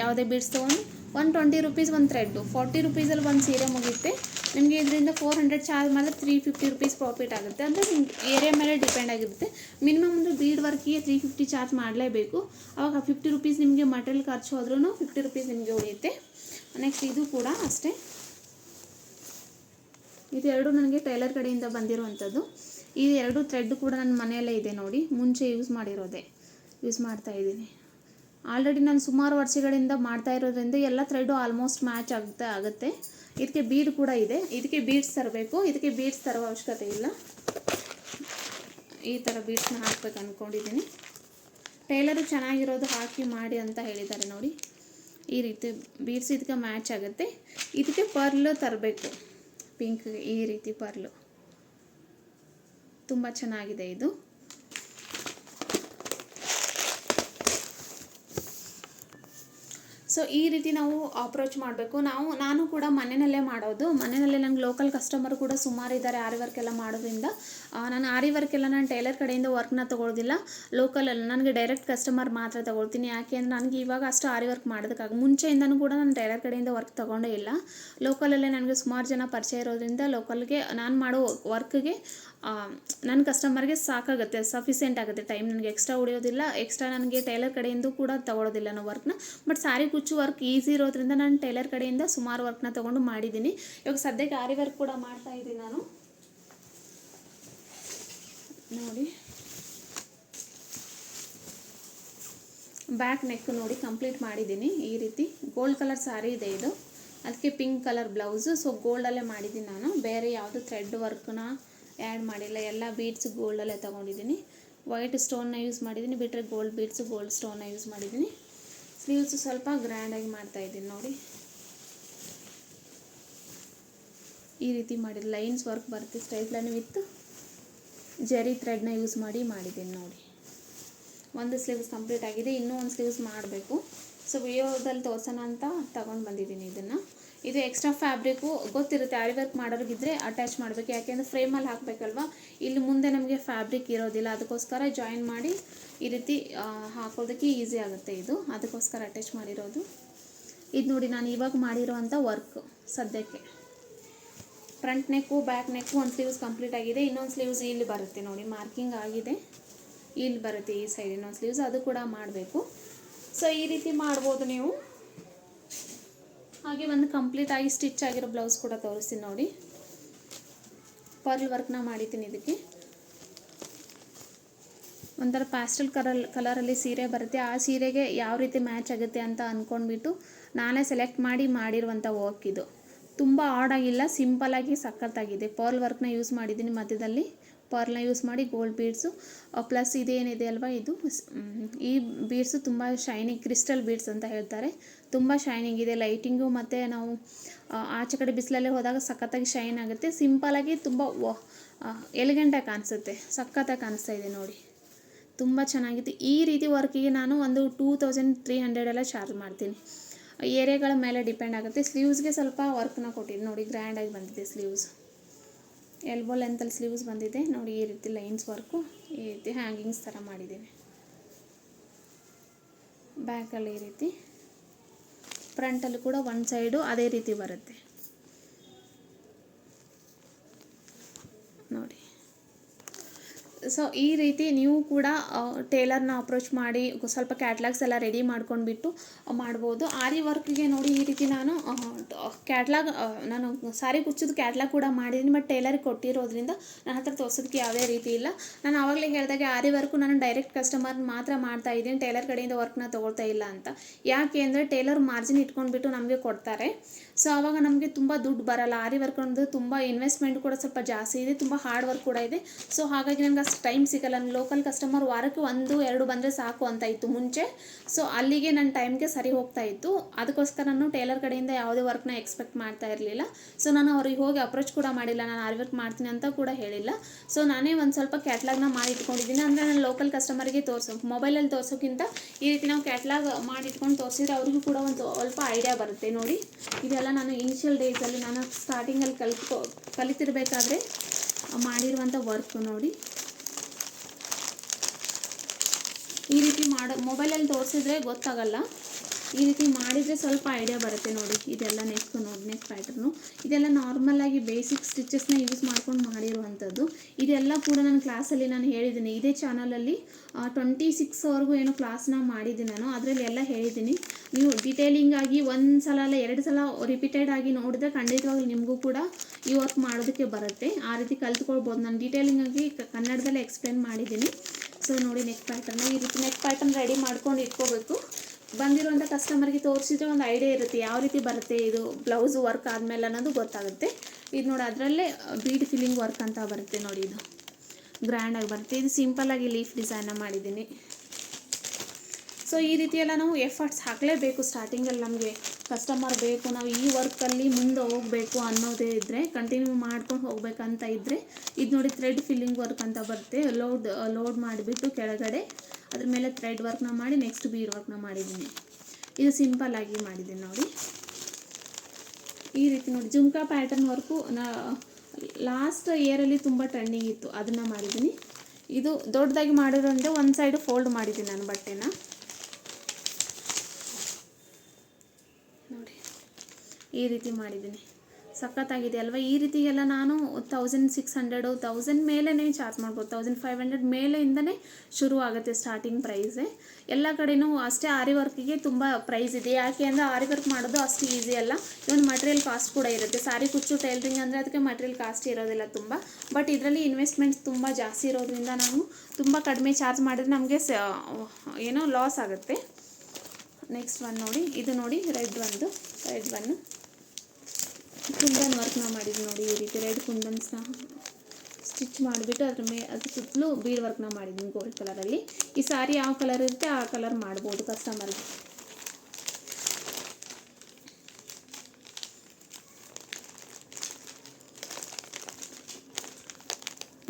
ಯಾವುದೇ ಬೀಡ್ಸ್ ತೊಗೊಂಡು ಒನ್ ಟ್ವೆಂಟಿ ರುಪೀಸ್ ಒಂದು ಥ್ರೆಡ್ಡು ಫಾರ್ಟಿ ರುಪೀಸಲ್ಲಿ ಒಂದು ಸೀರೆ ಮುಗಿಯುತ್ತೆ ನಿಮಗೆ ಇದರಿಂದ ಫೋರ್ ಹಂಡ್ರೆಡ್ ಚಾರ್ಜ್ ಮಾಡಿದ್ರೆ ತ್ರೀ ಫಿಫ್ಟಿ ರುಪೀಸ್ ಪ್ರಾಫಿಟ್ ಆಗುತ್ತೆ. ಅಂದರೆ ನಿಮ್ಗೆ ಏರಿಯಾ ಮೇಲೆ ಡಿಪೆಂಡ್ ಆಗಿರುತ್ತೆ. ಮಿನಿಮಮ್ ಅಂದರೆ ಬೀಡ್ ವರ್ಕಿಗೆ ತ್ರೀ ಫಿಫ್ಟಿ ಚಾರ್ಜ್ ಮಾಡಲೇಬೇಕು. ಆವಾಗ ಫಿಫ್ಟಿ ರುಪೀಸ್ ನಿಮಗೆ ಮಟೀರಿಯಲ್ ಖರ್ಚು ಹೋದ್ರೂ ಫಿಫ್ಟಿ ರುಪೀಸ್ ನಿಮಗೆ ಉಳಿಯುತ್ತೆ. ನೆಕ್ಸ್ಟ್ ಇದು ಕೂಡ ಅಷ್ಟೇ. ಇದೆರಡು ನನಗೆ ಟೈಲರ್ ಕಡೆಯಿಂದ ಬಂದಿರುವಂಥದ್ದು. ಇದೆರಡು ಥ್ರೆಡ್ ಕೂಡ ನನ್ನ ಮನೆಯಲ್ಲೇ ಇದೆ ನೋಡಿ. ಮುಂಚೆ ಯೂಸ್ ಮಾಡಿರೋದೆ. ಯೂಸ್ ಮಾಡ್ತಾ ಇದ್ದೀನಿ. ಆಲ್ರೆಡಿ ನಾನು ಸುಮಾರು ವರ್ಷಗಳಿಂದ ಮಾಡ್ತಾ ಇರೋದ್ರಿಂದ ಎಲ್ಲ ಥ್ರೆಡ್ಡು ಆಲ್ಮೋಸ್ಟ್ ಮ್ಯಾಚ್ ಆಗುತ್ತೆ ಆಗುತ್ತೆ. ಇದಕ್ಕೆ ಬೀಡ್ ಕೂಡ ಇದೆ. ಇದಕ್ಕೆ ಬೀಡ್ಸ್ ತರಬೇಕು. ಇದಕ್ಕೆ ಬೀಡ್ಸ್ ತರೋ ಅವಶ್ಯಕತೆ ಇಲ್ಲ. ಈ ಥರ ಬೀಡ್ಸ್ನ ಹಾಕ್ಬೇಕು ಅಂದ್ಕೊಂಡಿದ್ದೀನಿ ಟೈಲರು ಚೆನ್ನಾಗಿರೋದು ಹಾಕಿ ಮಾಡಿ ಅಂತ ಹೇಳಿದ್ದಾರೆ ನೋಡಿ. ಈ ರೀತಿ ಬೀಡ್ಸ್ ಇದಕ್ಕೆ ಮ್ಯಾಚ್ ಆಗುತ್ತೆ. ಇದಕ್ಕೆ ಪರ್ಲು ತರಬೇಕು. ಪಿಂಕ್ಗೆ ಈ ರೀತಿ ಪರ್ಲು. ತುಂಬ ಚೆನ್ನಾಗಿದೆ ಇದು. ಸೊ ಈ ರೀತಿ ನಾವು ಅಪ್ರೋಚ್ ಮಾಡಬೇಕು. ನಾವು, ನಾನು ಕೂಡ ಮನೆಯಲ್ಲೇ ಮಾಡೋದು. ಮನೆಯಲ್ಲೇ ನನಗೆ ಲೋಕಲ್ ಕಸ್ಟಮರ್ ಕೂಡ ಸುಮಾರು ಇದ್ದಾರೆ ಆರಿ ವರ್ಕ್ ಎಲ್ಲ ಮಾಡೋದ್ರಿಂದ. ನಾನು ಆರಿ ವರ್ಕ್ ಎಲ್ಲ ನಾನು ಟೈಲರ್ ಕಡೆಯಿಂದ ವರ್ಕ್ನ ತೊಗೊಳೋದಿಲ್ಲ. ಲೋಕಲಲ್ಲಿ ನನಗೆ ಡೈರೆಕ್ಟ್ ಕಸ್ಟಮರ್ ಮಾತ್ರ ತೊಗೊಳ್ತೀನಿ. ಯಾಕೆ ಅಂದರೆ ನನಗೆ ಇವಾಗ ಅಷ್ಟು ಆರಿ ವರ್ಕ್ ಮಾಡೋದಕ್ಕಾಗ, ಮುಂಚೆಯಿಂದನೂ ಕೂಡ ನಾನು ಟೈಲರ್ ಕಡೆಯಿಂದ ವರ್ಕ್ ತೊಗೊಂಡೇ ಇಲ್ಲ. ಲೋಕಲಲ್ಲೇ ನನಗೆ ಸುಮಾರು ಜನ ಪರಿಚಯ ಇರೋದ್ರಿಂದ ಲೋಕಲ್ಗೆ ನಾನು ಮಾಡೋ ವರ್ಕ್ಗೆ ನನ್ನ ಕಸ್ಟಮರ್ಗೆ ಸಾಕಾಗುತ್ತೆ ಸಫಿಸಿಯೆಂಟ್ ಆಗುತ್ತೆ. ಟೈಮ್ ನನಗೆ ಎಕ್ಸ್ಟ್ರಾ ಉಳಿಯೋದಿಲ್ಲ ಎಕ್ಸ್ಟ್ರಾ ನನಗೆ ಟೈಲರ್ ಕಡೆಯಿಂದ ಕೂಡ ತಗೊಳ್ಳೋದಿಲ್ಲ ನಾನು ವರ್ಕ್ನ ಬಟ್ ಸಾರಿ ಕುಚ್ಚು ವರ್ಕ್ ಈಸಿ ಇರೋದ್ರಿಂದ ನಾನು ಟೈಲರ್ ಕಡೆಯಿಂದ ಸುಮಾರು ವರ್ಕ್ನ ತೊಗೊಂಡು ಮಾಡಿದ್ದೀನಿ. ಇವಾಗ ಸದ್ಯಕ್ಕೆ ಆರಿ ವರ್ಕ್ ಕೂಡ ಮಾಡ್ತಾ ಇದ್ದೀನಿ ನಾನು. ನೋಡಿ. ಬ್ಯಾಕ್ ನೆಕ್ ನೋಡಿ ಕಂಪ್ಲೀಟ್ ಮಾಡಿದ್ದೀನಿ ಈ ರೀತಿ. ಗೋಲ್ಡ್ ಕಲರ್ ಸ್ಯಾರಿ ಇದೆ ಇದು. ಅದಕ್ಕೆ ಪಿಂಕ್ ಕಲರ್ ಬ್ಲೌಸು ಸೊ ಗೋಲ್ಡಲ್ಲೇ ಮಾಡಿದ್ದೀನಿ ನಾನು. ಬೇರೆ ಯಾವುದು ಥ್ರೆಡ್ ವರ್ಕ್ನ ಆ್ಯಡ್ ಮಾಡಿಲ್ಲ. ಎಲ್ಲ ಬೀಡ್ಸ್ ಗೋಲ್ಡಲ್ಲೇ ತೊಗೊಂಡಿದ್ದೀನಿ. ವೈಟ್ ಸ್ಟೋನ್ನ ಯೂಸ್ ಮಾಡಿದ್ದೀನಿ. ಬಿಟ್ಟರೆ ಗೋಲ್ಡ್ ಬೀಡ್ಸು ಗೋಲ್ಡ್ ಸ್ಟೋನ್ನ ಯೂಸ್ ಮಾಡಿದ್ದೀನಿ. ಸ್ಲೀವ್ಸ್ ಸ್ವಲ್ಪ ಗ್ರ್ಯಾಂಡಾಗಿ ಮಾಡ್ತಾ ಇದ್ದೀನಿ ನೋಡಿ. ಈ ರೀತಿ ಮಾಡಿ ಲೈನ್ಸ್ ವರ್ಕ್ ಬರುತ್ತೆ ಲೈನ್ ವಿತ್ ಜರಿ ಥ್ರೆಡ್ನ ಯೂಸ್ ಮಾಡಿ ಮಾಡಿದ್ದೀನಿ ನೋಡಿ. ಒಂದು ಸ್ಲೀವ್ಸ್ ಕಂಪ್ಲೀಟ್ ಆಗಿದೆ. ಇನ್ನೂ ಒಂದು ಸ್ಲೀವ್ಸ್ ಮಾಡಬೇಕು. ಸೊ ವಿಡಿಯೋದಲ್ಲಿ ತೋರ್ಸೋಣ ಅಂತ ತಗೊಂಡು ಬಂದಿದ್ದೀನಿ ಇದನ್ನು. ಇದು ಎಕ್ಸ್ಟ್ರಾ ಫ್ಯಾಬ್ರಿಕ್ಕು ಗೊತ್ತಿರುತ್ತೆ ಆರಿ ವರ್ಕ್ ಮಾಡೋರಿಗಿದ್ರೆ ಅಟ್ಯಾಚ್ ಮಾಡಬೇಕು. ಯಾಕೆಂದರೆ ಫ್ರೇಮಲ್ಲಿ ಹಾಕಬೇಕಲ್ವಾ? ಇಲ್ಲಿ ಮುಂದೆ ನಮಗೆ ಫ್ಯಾಬ್ರಿಕ್ ಇರೋದಿಲ್ಲ. ಅದಕ್ಕೋಸ್ಕರ ಜಾಯಿನ್ ಮಾಡಿ ಈ ರೀತಿ ಹಾಕೋದಕ್ಕೆ ಈಸಿ ಆಗುತ್ತೆ ಇದು. ಅದಕ್ಕೋಸ್ಕರ ಅಟ್ಯಾಚ್ ಮಾಡಿರೋದು. ಇದು ನೋಡಿ, ನಾನು ಇವಾಗ ಮಾಡಿರೋವಂಥ ವರ್ಕ್ ಸದ್ಯಕ್ಕೆ. ಫ್ರಂಟ್ ನೆಕ್ಕು ಬ್ಯಾಕ್ ನೆಕ್ಕು ಒಂದು ಸ್ಲೀವ್ಸ್ ಕಂಪ್ಲೀಟ್ ಆಗಿದೆ. ಇನ್ನೊಂದು ಸ್ಲೀವ್ಸ್ ಇಲ್ಲಿ ಬರುತ್ತೆ ನೋಡಿ. ಮಾರ್ಕಿಂಗ್ ಆಗಿದೆ. ಇಲ್ಲಿ ಬರುತ್ತೆ ಈ ಸೈಡ್ ಇನ್ನೊಂದು ಸ್ಲೀವ್ಸ್ ಅದು ಕೂಡ ಮಾಡಬೇಕು. ಸೊ ಈ ರೀತಿ ಮಾಡ್ಬೋದು ನೀವು. ಹಾಗೆ ಒಂದು ಕಂಪ್ಲೀಟ್ ಆಗಿ ಸ್ಟಿಚ್ ಆಗಿರೋ ಬ್ಲೌಸ್ ಕೂಡ ತೋರಿಸ್ತೀನಿ ನೋಡಿ. ಪರ್ಲ್ ವರ್ಕ್ನ ಮಾಡಿದ್ದೀನಿ ಇದಕ್ಕೆ. ಒಂಥರ ಪ್ಯಾಸ್ಟಲ್ ಕಲರ್ ಕಲರಲ್ಲಿ ಸೀರೆ ಬರುತ್ತೆ. ಆ ಸೀರೆಗೆ ಯಾವ ರೀತಿ ಮ್ಯಾಚ್ ಆಗುತ್ತೆ ಅಂತ ಅಂದ್ಕೊಂಡ್ಬಿಟ್ಟು ನಾನೇ ಸೆಲೆಕ್ಟ್ ಮಾಡಿ ಮಾಡಿರುವಂಥ ವರ್ಕ್ ಇದು. ತುಂಬ ಆಡಾಗಿಲ್ಲ ಸಿಂಪಲಾಗಿ ಸಖತ್ತಾಗಿದೆ. ಪರ್ಲ್ ವರ್ಕ್ನ ಯೂಸ್ ಮಾಡಿದ್ದೀನಿ ಮಧ್ಯದಲ್ಲಿ. ಪರ್ಲ್ನ ಯೂಸ್ ಮಾಡಿ ಗೋಲ್ಡ್ ಬೀಡ್ಸು ಪ್ಲಸ್ ಇದೇನಿದೆ ಅಲ್ವಾ ಇದು? ಈ ಬೀಡ್ಸು ತುಂಬ ಶೈನಿಂಗ್ ಕ್ರಿಸ್ಟಲ್ ಬೀಡ್ಸ್ ಅಂತ ಹೇಳ್ತಾರೆ. ತುಂಬ ಶೈನಿಂಗ್ ಇದೆ. ಲೈಟಿಂಗು ಮತ್ತು ನಾವು ಆಚೆ ಕಡೆ ಬಿಸಿಲಲ್ಲೇ ಹೋದಾಗ ಸಖತ್ತಾಗಿ ಶೈನ್ ಆಗುತ್ತೆ. ಸಿಂಪಲಾಗಿ ತುಂಬ ಎಲಿಗೆಂಟಾಗಿ ಕಾಣಿಸುತ್ತೆ. ಸಖತ್ತಾಗಿ ಕಾಣಿಸ್ತಾ ಇದೆ ನೋಡಿ. ತುಂಬ ಚೆನ್ನಾಗಿತ್ತು. ಈ ರೀತಿ ವರ್ಕಿಗೆ ನಾನು ಒಂದು ಟೂ ತೌಸಂಡ್ ತ್ರೀ ಹಂಡ್ರೆಡೆಲ್ಲ ಚಾರ್ಜ್ ಮಾಡ್ತೀನಿ. ಏರಿಯಾಗಳ ಮೇಲೆ ಡಿಪೆಂಡ್ ಆಗುತ್ತೆ. ಸ್ಲೀವ್ಸ್ಗೆ ಸ್ವಲ್ಪ ವರ್ಕ್ನ ಕೊಟ್ಟಿದ್ದು ನೋಡಿ. ಗ್ರ್ಯಾಂಡಾಗಿ ಬಂದಿದೆ ಸ್ಲೀವ್ಸ್ ಎಲ್ಬೋ ಲೆಂತಲ್ಲಿ ಸ್ಲೀವ್ಸ್ ಬಂದಿದೆ. ನೋಡಿ ಈ ರೀತಿ ಲೈನ್ಸ್ ವರ್ಕು ಈ ರೀತಿ ಹ್ಯಾಂಗಿಂಗ್ಸ್ ಥರ ಮಾಡಿದ್ದೀನಿ. ಬ್ಯಾಕಲ್ಲಿ ಈ ರೀತಿ. ಫ್ರಂಟಲ್ಲಿ ಕೂಡ ಒನ್ ಸೈಡು ಅದೇ ರೀತಿ ಬರುತ್ತೆ ನೋಡಿ ಸೊ ಈ ರೀತಿ ನೀವು ಕೂಡ ಟೇಲರ್ನ ಅಪ್ರೋಚ್ ಮಾಡಿ, ಸ್ವಲ್ಪ ಕ್ಯಾಟ್ಲಾಗ್ಸ್ ಎಲ್ಲ ರೆಡಿ ಮಾಡ್ಕೊಂಡ್ಬಿಟ್ಟು ಮಾಡ್ಬೋದು. ಆರಿ ವರ್ಕ್ಗೆ ನೋಡಿ ಈ ರೀತಿ ನಾನು ಕ್ಯಾಟ್ಲಾಗ್ ನಾನು ಸಾರಿ ಕುಚ್ಚೋದು ಕ್ಯಾಟ್ಲಾಗ್ ಕೂಡ ಮಾಡಿದ್ದೀನಿ. ಬಟ್ ಟೇಲರ್ಗೆ ಕೊಟ್ಟಿರೋದ್ರಿಂದ ನನ್ನ ಹತ್ರ ತೋರ್ಸೋದಕ್ಕೆ ಯಾವುದೇ ರೀತಿ ಇಲ್ಲ. ನಾನು ಆವಾಗಲೇ ಹೇಳಿದಾಗ ಆರಿ ವರ್ಕು ನಾನು ಡೈರೆಕ್ಟ್ ಕಸ್ಟಮರ್ ಮಾತ್ರ ಮಾಡ್ತಾ ಇದ್ದೀನಿ. ಟೇಲರ್ ಕಡೆಯಿಂದ ವರ್ಕ್ನ ತೊಗೊಳ್ತಾ ಇಲ್ಲ ಅಂತ. ಯಾಕೆ ಅಂದರೆ ಟೇಲರ್ ಮಾರ್ಜಿನ್ ಇಟ್ಕೊಂಡ್ಬಿಟ್ಟು ನಮಗೆ ಕೊಡ್ತಾರೆ. ಸೊ ಆವಾಗ ನಮಗೆ ತುಂಬ ದುಡ್ಡು ಬರಲ್ಲ. ಆರಿ ವರ್ಕ್ ಒಂದು ತುಂಬ ಇನ್ವೆಸ್ಟ್ಮೆಂಟ್ ಕೂಡ ಸ್ವಲ್ಪ ಜಾಸ್ತಿ ಇದೆ, ತುಂಬ ಹಾರ್ಡ್ ವರ್ಕ್ ಕೂಡ ಇದೆ. ಸೊ ಹಾಗಾಗಿ ನನಗೆ ಅಷ್ಟು ಟೈಮ್ ಸಿಗಲ್ಲ. ನನ್ನ ಲೋಕಲ್ ಕಸ್ಟಮರ್ ವಾರಕ್ಕೆ ಒಂದು, ಎರಡು ಬಂದರೆ ಸಾಕು ಅಂತ ಇತ್ತು ಮುಂಚೆ. ಸೊ ಅಲ್ಲಿಗೆ ನನ್ನ ಟೈಮ್ಗೆ ಸರಿ ಹೋಗ್ತಾ ಇತ್ತು. ಅದಕ್ಕೋಸ್ಕರ ನಾನು ಟೇಲರ್ ಕಡೆಯಿಂದ ಯಾವುದೇ ವರ್ಕ್ನ ಎಕ್ಸ್ಪೆಕ್ಟ್ ಮಾಡ್ತಾ ಇರಲಿಲ್ಲ. ಸೊ ನಾನು ಅವ್ರಿಗೆ ಹೋಗಿ ಅಪ್ರೋಚ್ ಕೂಡ ಮಾಡಿಲ್ಲ. ನಾನು ಆರಿ ವರ್ಕ್ ಮಾಡ್ತೀನಿ ಅಂತ ಕೂಡ ಹೇಳಿಲ್ಲ. ಸೊ ನಾನೇ ಒಂದು ಸ್ವಲ್ಪ ಕ್ಯಾಟ್ಲಾಗ್ನ ಮಾಡಿ ಇಟ್ಕೊಂಡಿದ್ದೀನಿ. ಅಂದರೆ ನಾನು ಲೋಕಲ್ ಕಸ್ಟಮರ್ಗೆ ತೋರಿಸೋ ಮೊಬೈಲಲ್ಲಿ ತೋರಿಸೋಕ್ಕಿಂತ ಈ ರೀತಿ ನಾವು ಕ್ಯಾಟ್ಲಾಗ್ ಮಾಡಿ ಇಟ್ಕೊಂಡು ತೋರಿಸಿದ್ರೆ ಅವ್ರಿಗೂ ಕೂಡ ಒಂದು ಸ್ವಲ್ಪ ಐಡಿಯಾ ಬರುತ್ತೆ ನೋಡಿ. ಇದೆಲ್ಲ ನಾನು ಇನಿಷಿಯಲ್ ಡೇಸಲ್ಲಿ ನಾನು ಸ್ಟಾರ್ಟಿಂಗಲ್ಲಿ ಕಲ್ತ್ಕೊ, ಕಲಿತಿರ್ಬೇಕಾದ್ರೆ ಮಾಡಿರುವಂಥ ವರ್ಕ್ ನೋಡಿ. ಈ ರೀತಿ ಮಾಡೋ ಮೊಬೈಲಲ್ಲಿ ತೋರಿಸಿದ್ರೆ ಗೊತ್ತಾಗಲ್ಲ. ಈ ರೀತಿ ಮಾಡಿದರೆ ಸ್ವಲ್ಪ ಐಡಿಯಾ ಬರುತ್ತೆ ನೋಡಿ, ಇದೆಲ್ಲ ನೆಕ್ ನೋಡಿ ನೆಕ್ ಪ್ಯಾಟರ್ನು ಇದೆಲ್ಲ ನಾರ್ಮಲಾಗಿ ಬೇಸಿಕ್ ಸ್ಟಿಚಸ್ನ ಯೂಸ್ ಮಾಡ್ಕೊಂಡು ಮಾಡಿರುವಂಥದ್ದು. ಇದೆಲ್ಲ ಕೂಡ ನಾನು ಕ್ಲಾಸಲ್ಲಿ ನಾನು ಹೇಳಿದ್ದೀನಿ. ಇದೇ ಚಾನಲಲ್ಲಿ ಟ್ವೆಂಟಿ ಸಿಕ್ಸ್ವರೆಗೂ ಏನು ಕ್ಲಾಸ್ನ ಮಾಡಿದ್ದೀನಿ ನಾನು. ಅದರಲ್ಲಿ ಎಲ್ಲ ಹೇಳಿದ್ದೀನಿ. ನೀವು ಡಿಟೇಲಿಂಗ್ ಆಗಿ ಒಂದು ಸಲ ಅಲ್ಲ ಎರಡು ಸಲ ರಿಪೀಟೆಡ್ ಆಗಿ ನೋಡಿದ್ರೆ ಖಂಡಿತವಾಗಿ ನಿಮಗೂ ಕೂಡ ಈ ವರ್ಕ್ ಮಾಡೋದಕ್ಕೆ ಬರುತ್ತೆ. ಆ ರೀತಿ ಕಲ್ತ್ಕೊಳ್ಬೋದು. ನಾನು ಡೀಟೇಲಿಂಗ್ ಆಗಿ ಕನ್ನಡದಲ್ಲೇ ಎಕ್ಸ್ಪ್ಲೇನ್ ಮಾಡಿದ್ದೀನಿ. ಸೊ ನೋಡಿ ನೆಕ್ ಪ್ಯಾಟರ್ನ್ ಈ ರೀತಿ ನೆಕ್ ಪ್ಯಾಟರ್ನ್ ರೆಡಿ ಮಾಡ್ಕೊಂಡು ಇಟ್ಕೋಬೇಕು. ಬಂದಿರುವಂಥ ಕಸ್ಟಮರ್ಗೆ ತೋರಿಸಿದ್ರೆ ಒಂದು ಐಡಿಯಾ ಇರುತ್ತೆ. ಯಾವ ರೀತಿ ಬರುತ್ತೆ ಇದು ಬ್ಲೌಸ್ ವರ್ಕ್ ಆದಮೇಲೆ ಅನ್ನೋದು ಗೊತ್ತಾಗುತ್ತೆ. ಇದು ನೋಡಿ, ಅದರಲ್ಲೇ ಬೀಡ್ ಫಿಲ್ಲಿಂಗ್ ವರ್ಕ್ ಅಂತ ಬರುತ್ತೆ ನೋಡಿ ಇದು. ಗ್ರ್ಯಾಂಡಾಗಿ ಬರುತ್ತೆ. ಇದು ಸಿಂಪಲ್ಲಾಗಿ ಲೀಫ್ ಡಿಸೈನ್ನ ಮಾಡಿದ್ದೀನಿ. ಸೊ ಈ ರೀತಿ ಎಲ್ಲ ನಾವು ಎಫರ್ಟ್ಸ್ ಹಾಕಲೇಬೇಕು ಸ್ಟಾರ್ಟಿಂಗಲ್ಲಿ ನಮಗೆ ಕಸ್ಟಮರ್ ಬೇಕು, ನಾವು ಈ ವರ್ಕಲ್ಲಿ ಮುಂದೆ ಹೋಗಬೇಕು ಅನ್ನೋದೇ ಇದ್ದರೆ ಕಂಟಿನ್ಯೂ ಮಾಡ್ಕೊಂಡು ಹೋಗ್ಬೇಕಂತ ಇದ್ದರೆ ಇದು ನೋಡಿ ಥ್ರೆಡ್ ಫಿಲ್ಲಿಂಗ್ ವರ್ಕ್ ಅಂತ ಬರುತ್ತೆ. ಲೋಡ್ ಲೋಡ್ ಮಾಡಿಬಿಟ್ಟು ಕೆಳಗಡೆ ಅದ್ರ ಮೇಲೆ ಥ್ರೆಡ್ ವರ್ಕ್ನ ಮಾಡಿ ನೆಕ್ಸ್ಟ್ ಬೀಡ್ ವರ್ಕ್ನ ಮಾಡಿದ್ದೀನಿ. ಇದು ಸಿಂಪಲ್ ಆಗಿ ಮಾಡಿದ್ದೀನಿ ನೋಡಿ. ಈ ರೀತಿ ನೋಡಿ ಜುಮ್ಕಾ ಪ್ಯಾಟರ್ನ್ ವರ್ಕು ನಾ ಲಾಸ್ಟ್ ಇಯರಲ್ಲಿ ತುಂಬ ಟ್ರೆಂಡಿಂಗ್ ಇತ್ತು. ಅದನ್ನು ಮಾಡಿದ್ದೀನಿ. ಇದು ದೊಡ್ಡದಾಗಿ ಮಾಡಿರೋದ್ರಿಂದ ಒಂದು ಸೈಡು ಫೋಲ್ಡ್ ಮಾಡಿದ್ದೀನಿ ನಾನು ಬಟ್ಟೆನ ನೋಡಿ ಈ ರೀತಿ ಮಾಡಿದ್ದೀನಿ. ಸಖತ್ತಾಗಿದೆ ಅಲ್ವಾ? ಈ ರೀತಿಗೆಲ್ಲ ನಾನು ತೌಸಂಡ್ ಸಿಕ್ಸ್ ಹಂಡ್ರೆಡು ತೌಸಂಡ್ ಮೇಲೇ ಚಾರ್ಜ್ ಮಾಡ್ಬೋದು. ತೌಸಂಡ್ ಫೈವ್ ಹಂಡ್ರೆಡ್ ಮೇಲೆಯಿಂದನೇ ಶುರು ಆಗುತ್ತೆ ಸ್ಟಾರ್ಟಿಂಗ್ ಪ್ರೈಸೇ ಎಲ್ಲ ಕಡೆನೂ ಅಷ್ಟೇ ಆರಿ ವರ್ಕಿಗೆ ತುಂಬ ಪ್ರೈಸ್ ಇದೆ. ಯಾಕೆ ಅಂದರೆ ಆರಿ ವರ್ಕ್ ಮಾಡೋದು ಅಷ್ಟು ಈಸಿ ಅಲ್ಲ. ಇವನ್ ಮಟೀರಿಯಲ್ ಕಾಸ್ಟ್ ಕೂಡ ಇರುತ್ತೆ. ಸಾರಿ ಕುಚ್ಚು ಟೈಲರಿಂಗ್ ಅಂದರೆ ಅದಕ್ಕೆ ಮಟೀರಿಯಲ್ ಕಾಸ್ಟ್ ಇರೋದಿಲ್ಲ ತುಂಬ. ಬಟ್ ಇದರಲ್ಲಿ ಇನ್ವೆಸ್ಟ್ಮೆಂಟ್ಸ್ ತುಂಬ ಜಾಸ್ತಿ ಇರೋದ್ರಿಂದ ನಾವು ತುಂಬ ಕಡಿಮೆ ಚಾರ್ಜ್ ಮಾಡಿದ್ರೆ ನಮಗೆ ಏನೋ ಲಾಸ್ ಆಗುತ್ತೆ. ನೆಕ್ಸ್ಟ್ ಒನ್ ನೋಡಿ. ಇದು ನೋಡಿ ರೆಡ್ ಒಂದು ರೆಡ್ ಒನ್ ಕುಂದನ್ ವರ್ಕ್ನ ಮಾಡಿದ್ವಿ ನೋಡಿ, ಈ ರೀತಿ ರೆಡ್ ಕುಂದನ್ಸ್ನ ಸ್ಟಿಚ್ ಮಾಡಿಬಿಟ್ಟು ಅದ್ರ ಮೇ, ಅದ್ರ ಸುತ್ತಲೂ ಬೀಡ್ ವರ್ಕ್ನ ಮಾಡಿದ್ದೀನಿ ಗೋಲ್ಡ್ ಕಲರಲ್ಲಿ ಈ ಸಾರಿ ಯಾವ ಕಲರ್ ಇರುತ್ತೆ ಆ ಕಲರ್ ಮಾಡ್ಬೋದು ಕಸ್ಟಮರ್ಗೆ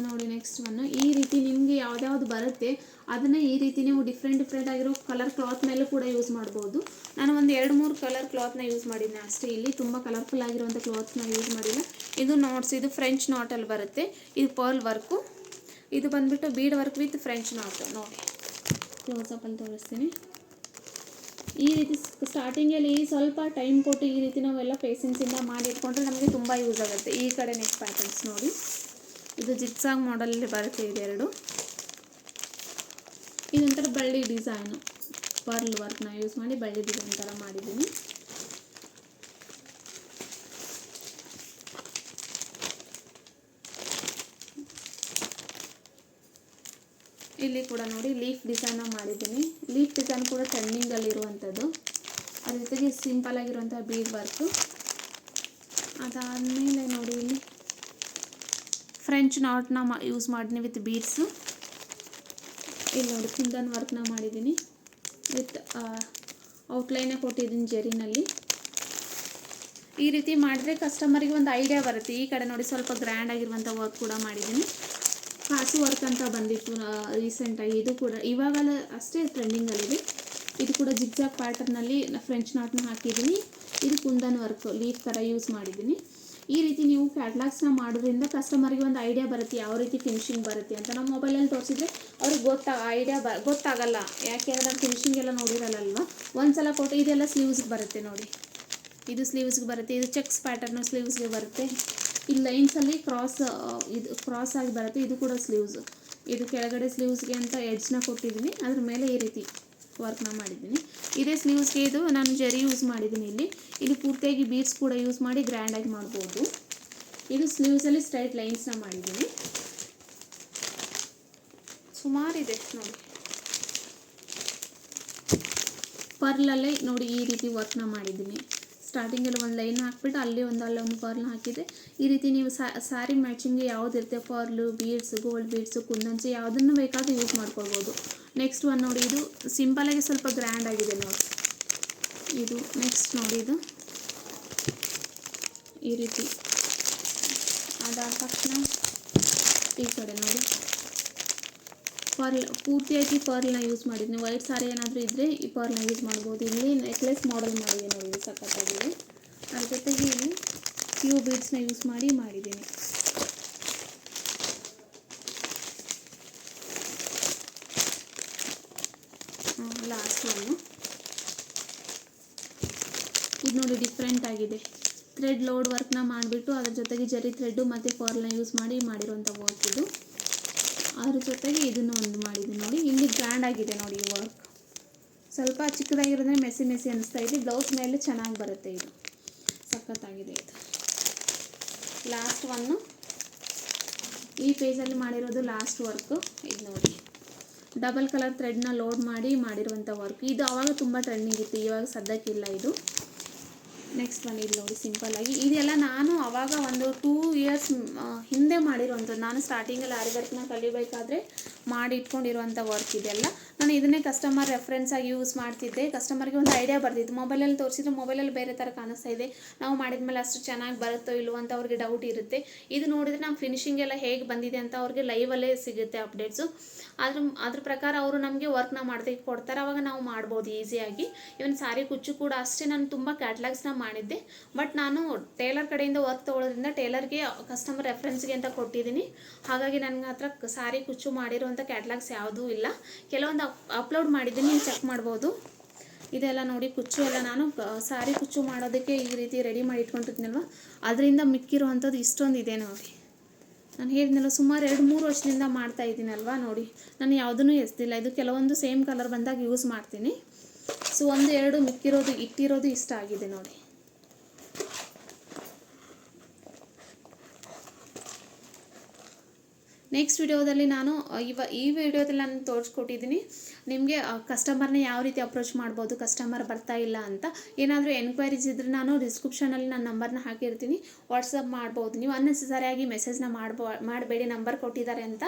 ನೋಡಿ ನೆಕ್ಸ್ಟ್ ಒನ್ನು ಈ ರೀತಿ ನಿಮಗೆ ಯಾವ್ದಾವ್ದು ಬರುತ್ತೆ, ಅದನ್ನು ಈ ರೀತಿ ನೀವು ಡಿಫ್ರೆಂಟ್ ಡಿಫ್ರೆಂಟ್ ಆಗಿರೋ ಕಲರ್ ಕ್ಲಾತ್ ಮೇಲೂ ಕೂಡ ಯೂಸ್ ಮಾಡ್ಬೋದು. ನಾನು ಒಂದು ಎರಡು, ಮೂರು ಕಲರ್ ಕ್ಲಾತ್ನ ಯೂಸ್ ಮಾಡಿದ್ದೆ ಅಷ್ಟೇ. ಇಲ್ಲಿ ತುಂಬ ಕಲರ್ಫುಲ್ ಆಗಿರುವಂಥ ಕ್ಲಾತ್ನ ಯೂಸ್ ಮಾಡಿಲ್ಲ. ಇದು ನಾಟ್ಸ್ ಇದು ಫ್ರೆಂಚ್ ನಾಟಲ್ಲಿ ಬರುತ್ತೆ. ಇದು ಪರ್ಲ್ ವರ್ಕು ಇದು ಬಂದ್ಬಿಟ್ಟು bead work with French knot ನೋಡಿ ಕ್ಲೋಸಪ್ಪಲ್ಲಿ ತೋರಿಸ್ತೀನಿ. ಈ ರೀತಿ ಸ್ಟಾರ್ಟಿಂಗಲ್ಲಿ ಸ್ವಲ್ಪ ಟೈಮ್ ಕೊಟ್ಟು ಈ ರೀತಿ ನಾವೆಲ್ಲ ಪೇಷನ್ಸಿಂದ ಮಾಡಿ ಇಟ್ಕೊಂಡ್ರೆ ನಮಗೆ ತುಂಬ ಯೂಸ್ ಆಗುತ್ತೆ. ಈ ಕಡೆ ನೆಕ್ಸ್ಟ್ ಪ್ಯಾಟರ್ನ್ಸ್ ನೋಡಿ. ಇದು ಜಿಗ್ಸಾಗ್ ಮಾಡಲಲ್ಲಿ ಬರುತ್ತೆ ಇದೆರಡು. ಇದೊಂಥರ ಬಳ್ಳಿ ಡಿಸೈನು ಪರ್ಲ್ ವರ್ಕ್ನ ಯೂಸ್ ಮಾಡಿ ಬಳ್ಳಿ ಡಿಸೈನ್ ಥರ ಮಾಡಿದ್ದೀನಿ. ಇಲ್ಲಿ ಕೂಡ ನೋಡಿ ಲೀಫ್ ಡಿಸೈನ ಮಾಡಿದ್ದೀನಿ. ಲೀಫ್ ಡಿಸೈನ್ ಕೂಡ ಟ್ರೆಂಡಿಂಗಲ್ಲಿರುವಂಥದ್ದು ಅದ್ರ ಜೊತೆಗೆ ಸಿಂಪಲ್ ಆಗಿರುವಂಥ ಬೀಡ್ ವರ್ಕು ಅದಾದಮೇಲೆ ನೋಡಿ ಇಲ್ಲಿ. ಫ್ರೆಂಚ್ ನಾಟ್ನ ಮಾ ಯೂಸ್ ಮಾಡಿದ್ದೀನಿ ವಿತ್ ಬೀಡ್ಸು ಇಲ್ಲಿ ನೋಡಿ ಕುಂದನ್ ವರ್ಕ್ನ ಮಾಡಿದ್ದೀನಿ. ವಿತ್ ಔಟ್ಲೈನೇ ಕೊಟ್ಟಿದ್ದೀನಿ ಜರಿನಲ್ಲಿ. ಈ ರೀತಿ ಮಾಡಿದ್ರೆ ಕಸ್ಟಮರಿಗೆ ಒಂದು ಐಡಿಯಾ ಬರುತ್ತೆ. ಈ ಕಡೆ ನೋಡಿ, ಸ್ವಲ್ಪ ಗ್ರ್ಯಾಂಡ್ ಆಗಿರುವಂಥ ವರ್ಕ್ ಕೂಡ ಮಾಡಿದ್ದೀನಿ. ಕಾಸು ವರ್ಕ್ ಅಂತ ಬಂದಿತ್ತು ರೀಸೆಂಟಾಗಿ ಇದು ಕೂಡ, ಇವಾಗಲೇ ಅಷ್ಟೇ ಟ್ರೆಂಡಿಂಗಲ್ಲಿದೆ ಇದು. ಕೂಡ ಜಿಗ್ಜಾಗ್ ಪ್ಯಾಟರ್ನಲ್ಲಿ ಫ್ರೆಂಚ್ ನಾಟ್ನ ಹಾಕಿದ್ದೀನಿ. ಇದು ಕುಂದನ್ ವರ್ಕ್ ಲೀಫ್ ಥರ ಯೂಸ್ ಮಾಡಿದ್ದೀನಿ. ಈ ರೀತಿ ನೀವು ಕ್ಯಾಟ್ಲಾಗ್ಸ್ನ ಮಾಡೋದ್ರಿಂದ ಕಸ್ಟಮರ್ಗೆ ಒಂದು ಐಡಿಯಾ ಬರುತ್ತೆ, ಯಾವ ರೀತಿ ಫಿನಿಶಿಂಗ್ ಬರುತ್ತೆ ಅಂತ. ನಾವು ಮೊಬೈಲಲ್ಲಿ ತೋರಿಸಿದ್ರೆ ಅವ್ರಿಗೆ ಗೊತ್ತಾ ಐಡಿಯಾ ಬ, ಗೊತ್ತಾಗಲ್ಲ. ಯಾಕೆಂದರೆ ನಾವು ಫಿನಿಶಿಂಗ್ ಎಲ್ಲ ನೋಡಿರಲ್ಲ ಒಂದು ಸಲ ಕೊಟ್ಟು ಇದೆಲ್ಲ ಸ್ಲೀವ್ಸ್ಗೆ ಬರುತ್ತೆ ನೋಡಿ. ಇದು ಸ್ಲೀವ್ಸ್ಗೆ ಬರುತ್ತೆ, ಇದು ಚೆಕ್ಸ್ ಪ್ಯಾಟರ್ನು ಸ್ಲೀವ್ಸ್ಗೆ ಬರುತ್ತೆ. ಈ ಲೈನ್ಸಲ್ಲಿ ಕ್ರಾಸ್ ಇದು ಕ್ರಾಸ್ ಆಗಿ ಬರುತ್ತೆ, ಇದು ಕೂಡ ಸ್ಲೀವ್ಸ್ ಇದು ಕೆಳಗಡೆ ಸ್ಲೀವ್ಸ್ಗೆ ಅಂತ ಎಡ್ಜ್ನ ಕೊಟ್ಟಿದ್ದೀನಿ. ಅದ್ರ ಮೇಲೆ ಈ ರೀತಿ. ವರ್ಕ್ನ ಮಾಡಿದ್ದೀನಿ. ಇದೇ ಸ್ಲೀವ್ಸ್ಗೆ ಇದು ನಾನು ಜರಿ ಯೂಸ್ ಮಾಡಿದ್ದೀನಿ ಇಲ್ಲಿ. ಇಲ್ಲಿ ಪೂರ್ತಿಯಾಗಿ ಬೀಡ್ಸ್ ಕೂಡ ಯೂಸ್ ಮಾಡಿ ಗ್ರ್ಯಾಂಡಾಗಿ ಮಾಡ್ಬೋದು. ಇದು ಸ್ಲೀವ್ಸಲ್ಲಿ ಸ್ಟ್ರೈಟ್ ಲೈನ್ಸ್ನ ಮಾಡಿದ್ದೀನಿ. ಸುಮಾರಿದೆ ನೋಡಿ. ಪರ್ಲಲ್ಲಿ ನೋಡಿ ಈ ರೀತಿ ವರ್ಕ್ನ ಮಾಡಿದ್ದೀನಿ. ಸ್ಟಾರ್ಟಿಂಗಲ್ಲಿ ಒಂದು ಲೈನ್ ಹಾಕ್ಬಿಟ್ಟು ಅಲ್ಲಿ ಒಂದು ಅಲ್ಲಿ ಒಂದು ಪರ್ಲ್ ಹಾಕಿದೆ ಈ ರೀತಿ ನೀವು ಸ್ಯಾರಿ ಮ್ಯಾಚಿಂಗ್ಗೆ ಯಾವುದಿರುತ್ತೆ ಪರ್ಲು ಬೀಡ್ಸ್ ಗೋಲ್ಡ್ ಬೀಡ್ಸು ಕುಂದಂಚೆ ಯಾವುದನ್ನು ಬೇಕಾದರೂ ಯೂಸ್ ಮಾಡ್ಕೊಳ್ಬೋದು. ನೆಕ್ಸ್ಟ್ ಒನ್ ನೋಡಿ, ಇದು ಸಿಂಪಲಾಗಿ ಸ್ವಲ್ಪ ಗ್ರ್ಯಾಂಡ್ ಆಗಿದೆ ನೋಡಿ. ಇದು ನೆಕ್ಸ್ಟ್ ನೋಡಿ, ಇದು ಈ ರೀತಿ ಅದಾದ ತಕ್ಷಣ ಈ ಕಡೆ ನೋಡಿ. ಪರ್ಲ್ ಪೂರ್ತಿಯಾಗಿ ಪರ್ಲ್ನ ಯೂಸ್ ಮಾಡಿದ್ದೀನಿ ವೈಟ್ ಸಾರಿ ಏನಾದರೂ ಇದ್ದರೆ ಈ ಪರ್ಲ್ನ ಯೂಸ್ ಮಾಡ್ಬೋದು. ಇಲ್ಲಿ ನೆಕ್ಲೆಸ್ ಮಾಡಲ್ ಮಾಡಿದೆ ನೋಡಿ ಸಖತ್ತಾಗಿದೆ. ಅದ್ರ ಜೊತೆಗೆ ಇಲ್ಲಿ ಕ್ಯೂ ಬೀಡ್ಸ್ನ ಯೂಸ್ ಮಾಡಿ ಮಾಡಿದ್ದೀನಿ. ಲಾಸ್ಟ್ ಇದು ನೋಡಿ ಡಿಫ್ರೆಂಟ್ ಆಗಿದೆ. ಥ್ರೆಡ್ ಲೋಡ್ ವರ್ಕ್ನ ಮಾಡಿಬಿಟ್ಟು ಅದ್ರ ಜೊತೆಗೆ ಜರಿ ಥ್ರೆಡ್ಡು ಮತ್ತು ಪರ್ಲ್ನ ಯೂಸ್ ಮಾಡಿ ಮಾಡಿರುವಂಥ ವರ್ಕ್ ಇದು ಅದ್ರ ಜೊತೆಗೆ ಇದನ್ನು ಒಂದು ಮಾಡಿದ್ದೀನಿ ನೋಡಿ. ಇಲ್ಲಿ ಗ್ರ್ಯಾಂಡ್ ಆಗಿದೆ ನೋಡಿ ಈ ವರ್ಕ್ ಸ್ವಲ್ಪ ಚಿಕ್ಕದಾಗಿರೋದ್ರೆ ಮೆಸಿ ಮೆಸಿ ಅನಿಸ್ತಾ ಇದೆ. ಬ್ಲೌಸ್ ಮೇಲೆ ಚೆನ್ನಾಗಿ ಬರುತ್ತೆ ಇದು. ಸಖತ್ತಾಗಿದೆ ಇದು. ಲಾಸ್ಟ್ ಒನ್ನು ಈ ಪೇಜಲ್ಲಿ ಮಾಡಿರೋದು ಲಾಸ್ಟ್ ವರ್ಕು ಇದು ನೋಡಿ. ಡಬಲ್ ಕಲರ್ ಥ್ರೆಡ್ನ ಲೋಡ್ ಮಾಡಿ ಮಾಡಿರುವಂಥ ವರ್ಕ್ ಇದು ಆವಾಗ ತುಂಬ ಟ್ರೆಂಡಿಂಗ್ ಇತ್ತು. ಇವಾಗ ಸದ್ಯಕ್ಕಿಲ್ಲ ಇದು. ನೆಕ್ಸ್ಟ್ ಒನ್ ಇಲ್ಲಿ ನೋಡಿ ಸಿಂಪಲ್ಲಾಗಿ ಇದೆಲ್ಲ ನಾನು ಆವಾಗ ಒಂದು ಟೂ ಇಯರ್ಸ್ ಹಿಂದೆ ಮಾಡಿರುವಂಥದ್ದು. ನಾನು ಸ್ಟಾರ್ಟಿಂಗಲ್ಲಿ ಆರಿ ವರ್ಕ್ನ ಕಲಿಬೇಕಾದ್ರೆ ಮಾಡಿ ಇಟ್ಕೊಂಡಿರುವಂಥ ವರ್ಕ್ ಇದೆಲ್ಲ. ನಾನು ಇದನ್ನೇ ಕಸ್ಟಮರ್ ರೆಫರೆನ್ಸ್ ಆಗಿ ಯೂಸ್ ಮಾಡ್ತಿದ್ದೆ. ಕಸ್ಟಮರ್ಗೆ ಒಂದು ಐಡಿಯಾ ಬರ್ತಿತ್ತು. ಮೊಬೈಲಲ್ಲಿ ತೋರಿಸಿದ್ರೆ ಮೊಬೈಲಲ್ಲಿ ಬೇರೆ ಥರ ಕಾಣಿಸ್ತಾ ಇದೆ. ನಾವು ಮಾಡಿದ್ಮೇಲೆ ಅಷ್ಟು ಚೆನ್ನಾಗಿ ಬರುತ್ತೋ ಇಲ್ವೋ ಅಂತ ಅವ್ರಿಗೆ ಡೌಟ್ ಇರುತ್ತೆ. ಇದು ನೋಡಿದ್ರೆ ನಮ್ಮ ಫಿನಿಶಿಂಗ್ ಎಲ್ಲ ಹೇಗೆ ಬಂದಿದೆ ಅಂತ ಅವ್ರಿಗೆ ಲೈವಲ್ಲೇ ಸಿಗುತ್ತೆ ಅಪ್ಡೇಟ್ಸು ಅದ್ರ ಅದ್ರ ಪ್ರಕಾರ ಅವರು ನಮಗೆ ವರ್ಕ್ನ ಮಾಡ್ಲಿಕ್ಕೆ ಕೊಡ್ತಾರೆ. ಅವಾಗ ನಾವು ಮಾಡ್ಬೋದು ಈಸಿಯಾಗಿ ಇವನ್ ಸಾರಿ ಕುಚ್ಚು ಕೂಡ ಅಷ್ಟೇ ನಾನು ತುಂಬ ಕ್ಯಾಟ್ಲಾಗ್ಸ್ನ ಮಾಡಿದ್ದೆ. ಬಟ್ ನಾನು ಟೇಲರ್ ಕಡೆಯಿಂದ ವರ್ಕ್ ತೊಗೊಳೋದ್ರಿಂದ ಟೇಲರ್ಗೆ ಕಸ್ಟಮರ್ ರೆಫರೆನ್ಸ್ಗೆ ಅಂತ ಕೊಟ್ಟಿದ್ದೀನಿ. ಹಾಗಾಗಿ ನನಗೆ ಹತ್ರ ಸಾರಿ ಕುಚ್ಚು ಮಾಡಿರುವಂಥ ಕ್ಯಾಟ್ಲಾಗ್ಸ್ ಯಾವುದೂ ಇಲ್ಲ. ಕೆಲವೊಂದು ಅಪ್ಲೋಡ್ ಮಾಡಿದ್ದೀನಿ ಚೆಕ್ ಮಾಡ್ಬೋದು. ಇದೆಲ್ಲ ನೋಡಿ ಕುಚ್ಚು ಎಲ್ಲ ನಾನು ಸಾರಿ ಕುಚ್ಚು ಮಾಡೋದಕ್ಕೆ ಈ ರೀತಿ ರೆಡಿ ಮಾಡಿ ಇಟ್ಕೊಂಡಿದ್ನಲ್ವ? ಅದರಿಂದ ಮಿಕ್ಕಿರುವಂಥದ್ದು ಇಷ್ಟೊಂದು ಇದೆ ನೋಡಿ. ನಾನು ಹೇಳಿದ್ನಲ್ಲ, ಸುಮಾರು ಎರಡು ಮೂರು ವರ್ಷದಿಂದ ಮಾಡ್ತಾ ಇದ್ದೀನಲ್ವಾ ನೋಡಿ. ನಾನು ಯಾವುದೂ ಎಸ್ದಿಲ್ಲ. ಇದು ಕೆಲವೊಂದು ಸೇಮ್ ಕಲರ್ ಬಂದಾಗ ಯೂಸ್ ಮಾಡ್ತೀನಿ. ಸೊ ಒಂದು ಎರಡು ಮಿಕ್ಕಿರೋದು, ಇಟ್ಟಿರೋದು ಇಷ್ಟ ಆಗಿದೆ ನೋಡಿ. ನೆಕ್ಸ್ಟ್ ವಿಡಿಯೋದಲ್ಲಿ ನಾನು ಇವ, ಈ ವಿಡಿಯೋದಲ್ಲಿ ನಾನು ತೋರಿಸ್ಕೊಟ್ಟಿದ್ದೀನಿ ನಿಮಗೆ ಕಸ್ಟಮರ್ನ ಯಾವ ರೀತಿ ಅಪ್ರೋಚ್ ಮಾಡ್ಬೋದು ಕಸ್ಟಮರ್ ಬರ್ತಾ ಇಲ್ಲ ಅಂತ. ಏನಾದರೂ ಎನ್ಕ್ವೈರೀಸ್ ಇದ್ದರೆ ನಾನು ಡಿಸ್ಕ್ರಿಪ್ಷನಲ್ಲಿ ನನ್ನ ನಂಬರ್ನ ಹಾಕಿರ್ತೀನಿ. ವಾಟ್ಸಪ್ ಮಾಡ್ಬೋದು. ನೀವು ಅನ್ನೆಸರಿಯಾಗಿ ಮೆಸೇಜ್ನ ಮಾಡ್ಬೋ, ಮಾಡಬೇಡಿ ನಂಬರ್ ಕೊಟ್ಟಿದ್ದಾರೆ ಅಂತ.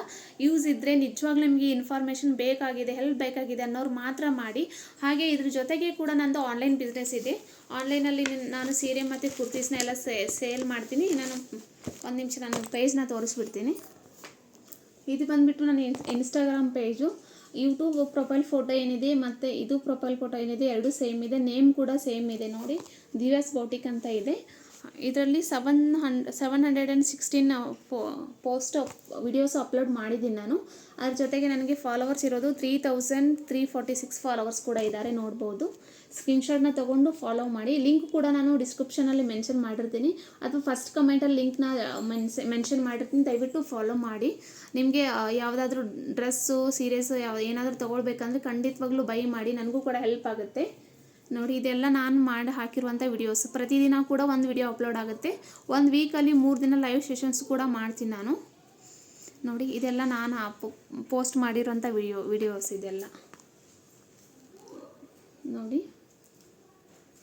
ಯೂಸ್ ಇದ್ದರೆ ನಿಜವಾಗ್ಲೂ ನಿಮಗೆ ಇನ್ಫಾರ್ಮೇಷನ್ ಬೇಕಾಗಿದೆ ಹೆಲ್ಪ್ ಬೇಕಾಗಿದೆ ಅನ್ನೋರು ಮಾತ್ರ ಮಾಡಿ. ಹಾಗೆ ಇದ್ರ ಜೊತೆಗೆ ಕೂಡ ನನ್ನದು ಆನ್ಲೈನ್ ಬಿಸ್ನೆಸ್ ಇದೆ. ಆನ್ಲೈನಲ್ಲಿ ನಾನು ಸೀರೆ ಮತ್ತು ಕುರ್ತೀಸ್ನ ಎಲ್ಲ ಸೇಲ್ ಮಾಡ್ತೀನಿ. ನಾನು ಒಂದು ನಿಮಿಷ ನಾನು ಪೇಜ್ನ ತೋರಿಸ್ಬಿಡ್ತೀನಿ. ಇದು ಬಂದುಬಿಟ್ಟು ನನ್ನ ಇನ್ಸ್ Instagram page YouTube profile photo ಏನಿದೆ ಮತ್ತು ಇದು ಪ್ರೊಫೈಲ್ ಫೋಟೋ ಏನಿದೆ ಎರಡು ಸೇಮ್ ಇದೆ ನೇಮ್ ಕೂಡ ಸೇಮ್ ಇದೆ ನೋಡಿ, ದಿವ್ಯಾಸ್ ಬೋಟಿಕ್ ಅಂತ ಇದೆ. ಇದರಲ್ಲಿ seven hand seven hundred and sixteen post videos upload ಮಾಡಿದ್ದೀನಿ ನಾನು. ಅದ್ರ ಜೊತೆಗೆ ನನಗೆ ಫಾಲೋವರ್ಸ್ ಇರೋದು three thousand three forty six followers ಕೂಡ ಇದ್ದಾರೆ ನೋಡ್ಬೋದು. ಸ್ಕ್ರೀನ್ಶಾಟ್ನ ತೊಗೊಂಡು ಫಾಲೋ ಮಾಡಿ. ಲಿಂಕ್ ಕೂಡ ನಾನು ಡಿಸ್ಕ್ರಿಪ್ಷನಲ್ಲಿ ಮೆನ್ಷನ್ ಮಾಡಿರ್ತೀನಿ. ಅಥವಾ ಫಸ್ಟ್ ಕಮೆಂಟಲ್ಲಿ ಲಿಂಕ್ನ ಮೆನ್ಸ್ ಮೆನ್ಷನ್ ಮಾಡಿರ್ತೀನಿ. ದಯವಿಟ್ಟು ಫಾಲೋ ಮಾಡಿ. ನಿಮಗೆ ಯಾವುದಾದ್ರೂ ಡ್ರೆಸ್ಸು ಸೀರೆಸು ಯಾವ, ಏನಾದರೂ ತೊಗೊಳ್ಬೇಕಂದ್ರೆ ಖಂಡಿತವಾಗ್ಲೂ ಬೈ ಮಾಡಿ. ನನಗೂ ಕೂಡ ಹೆಲ್ಪ್ ಆಗುತ್ತೆ. ನೋಡಿ, ಇದೆಲ್ಲ ನಾನು ಮಾಡಿ ಹಾಕಿರುವಂಥ ವಿಡಿಯೋಸ್ ಪ್ರತಿದಿನ ಕೂಡ ಒಂದು ವಿಡಿಯೋ ಅಪ್ಲೋಡ್ ಆಗುತ್ತೆ. ಒಂದು ವೀಕಲ್ಲಿ ಮೂರು ದಿನ ಲೈವ್ ಸೆಷನ್ಸ್ ಕೂಡ ಮಾಡ್ತೀನಿ ನಾನು. ನೋಡಿ, ಇದೆಲ್ಲ ನಾನು ಪೋಸ್ಟ್ ಮಾಡಿರೋಂಥ ವಿಡಿಯೋ ವಿಡಿಯೋಸ್ ಇದೆಲ್ಲ. ನೋಡಿ.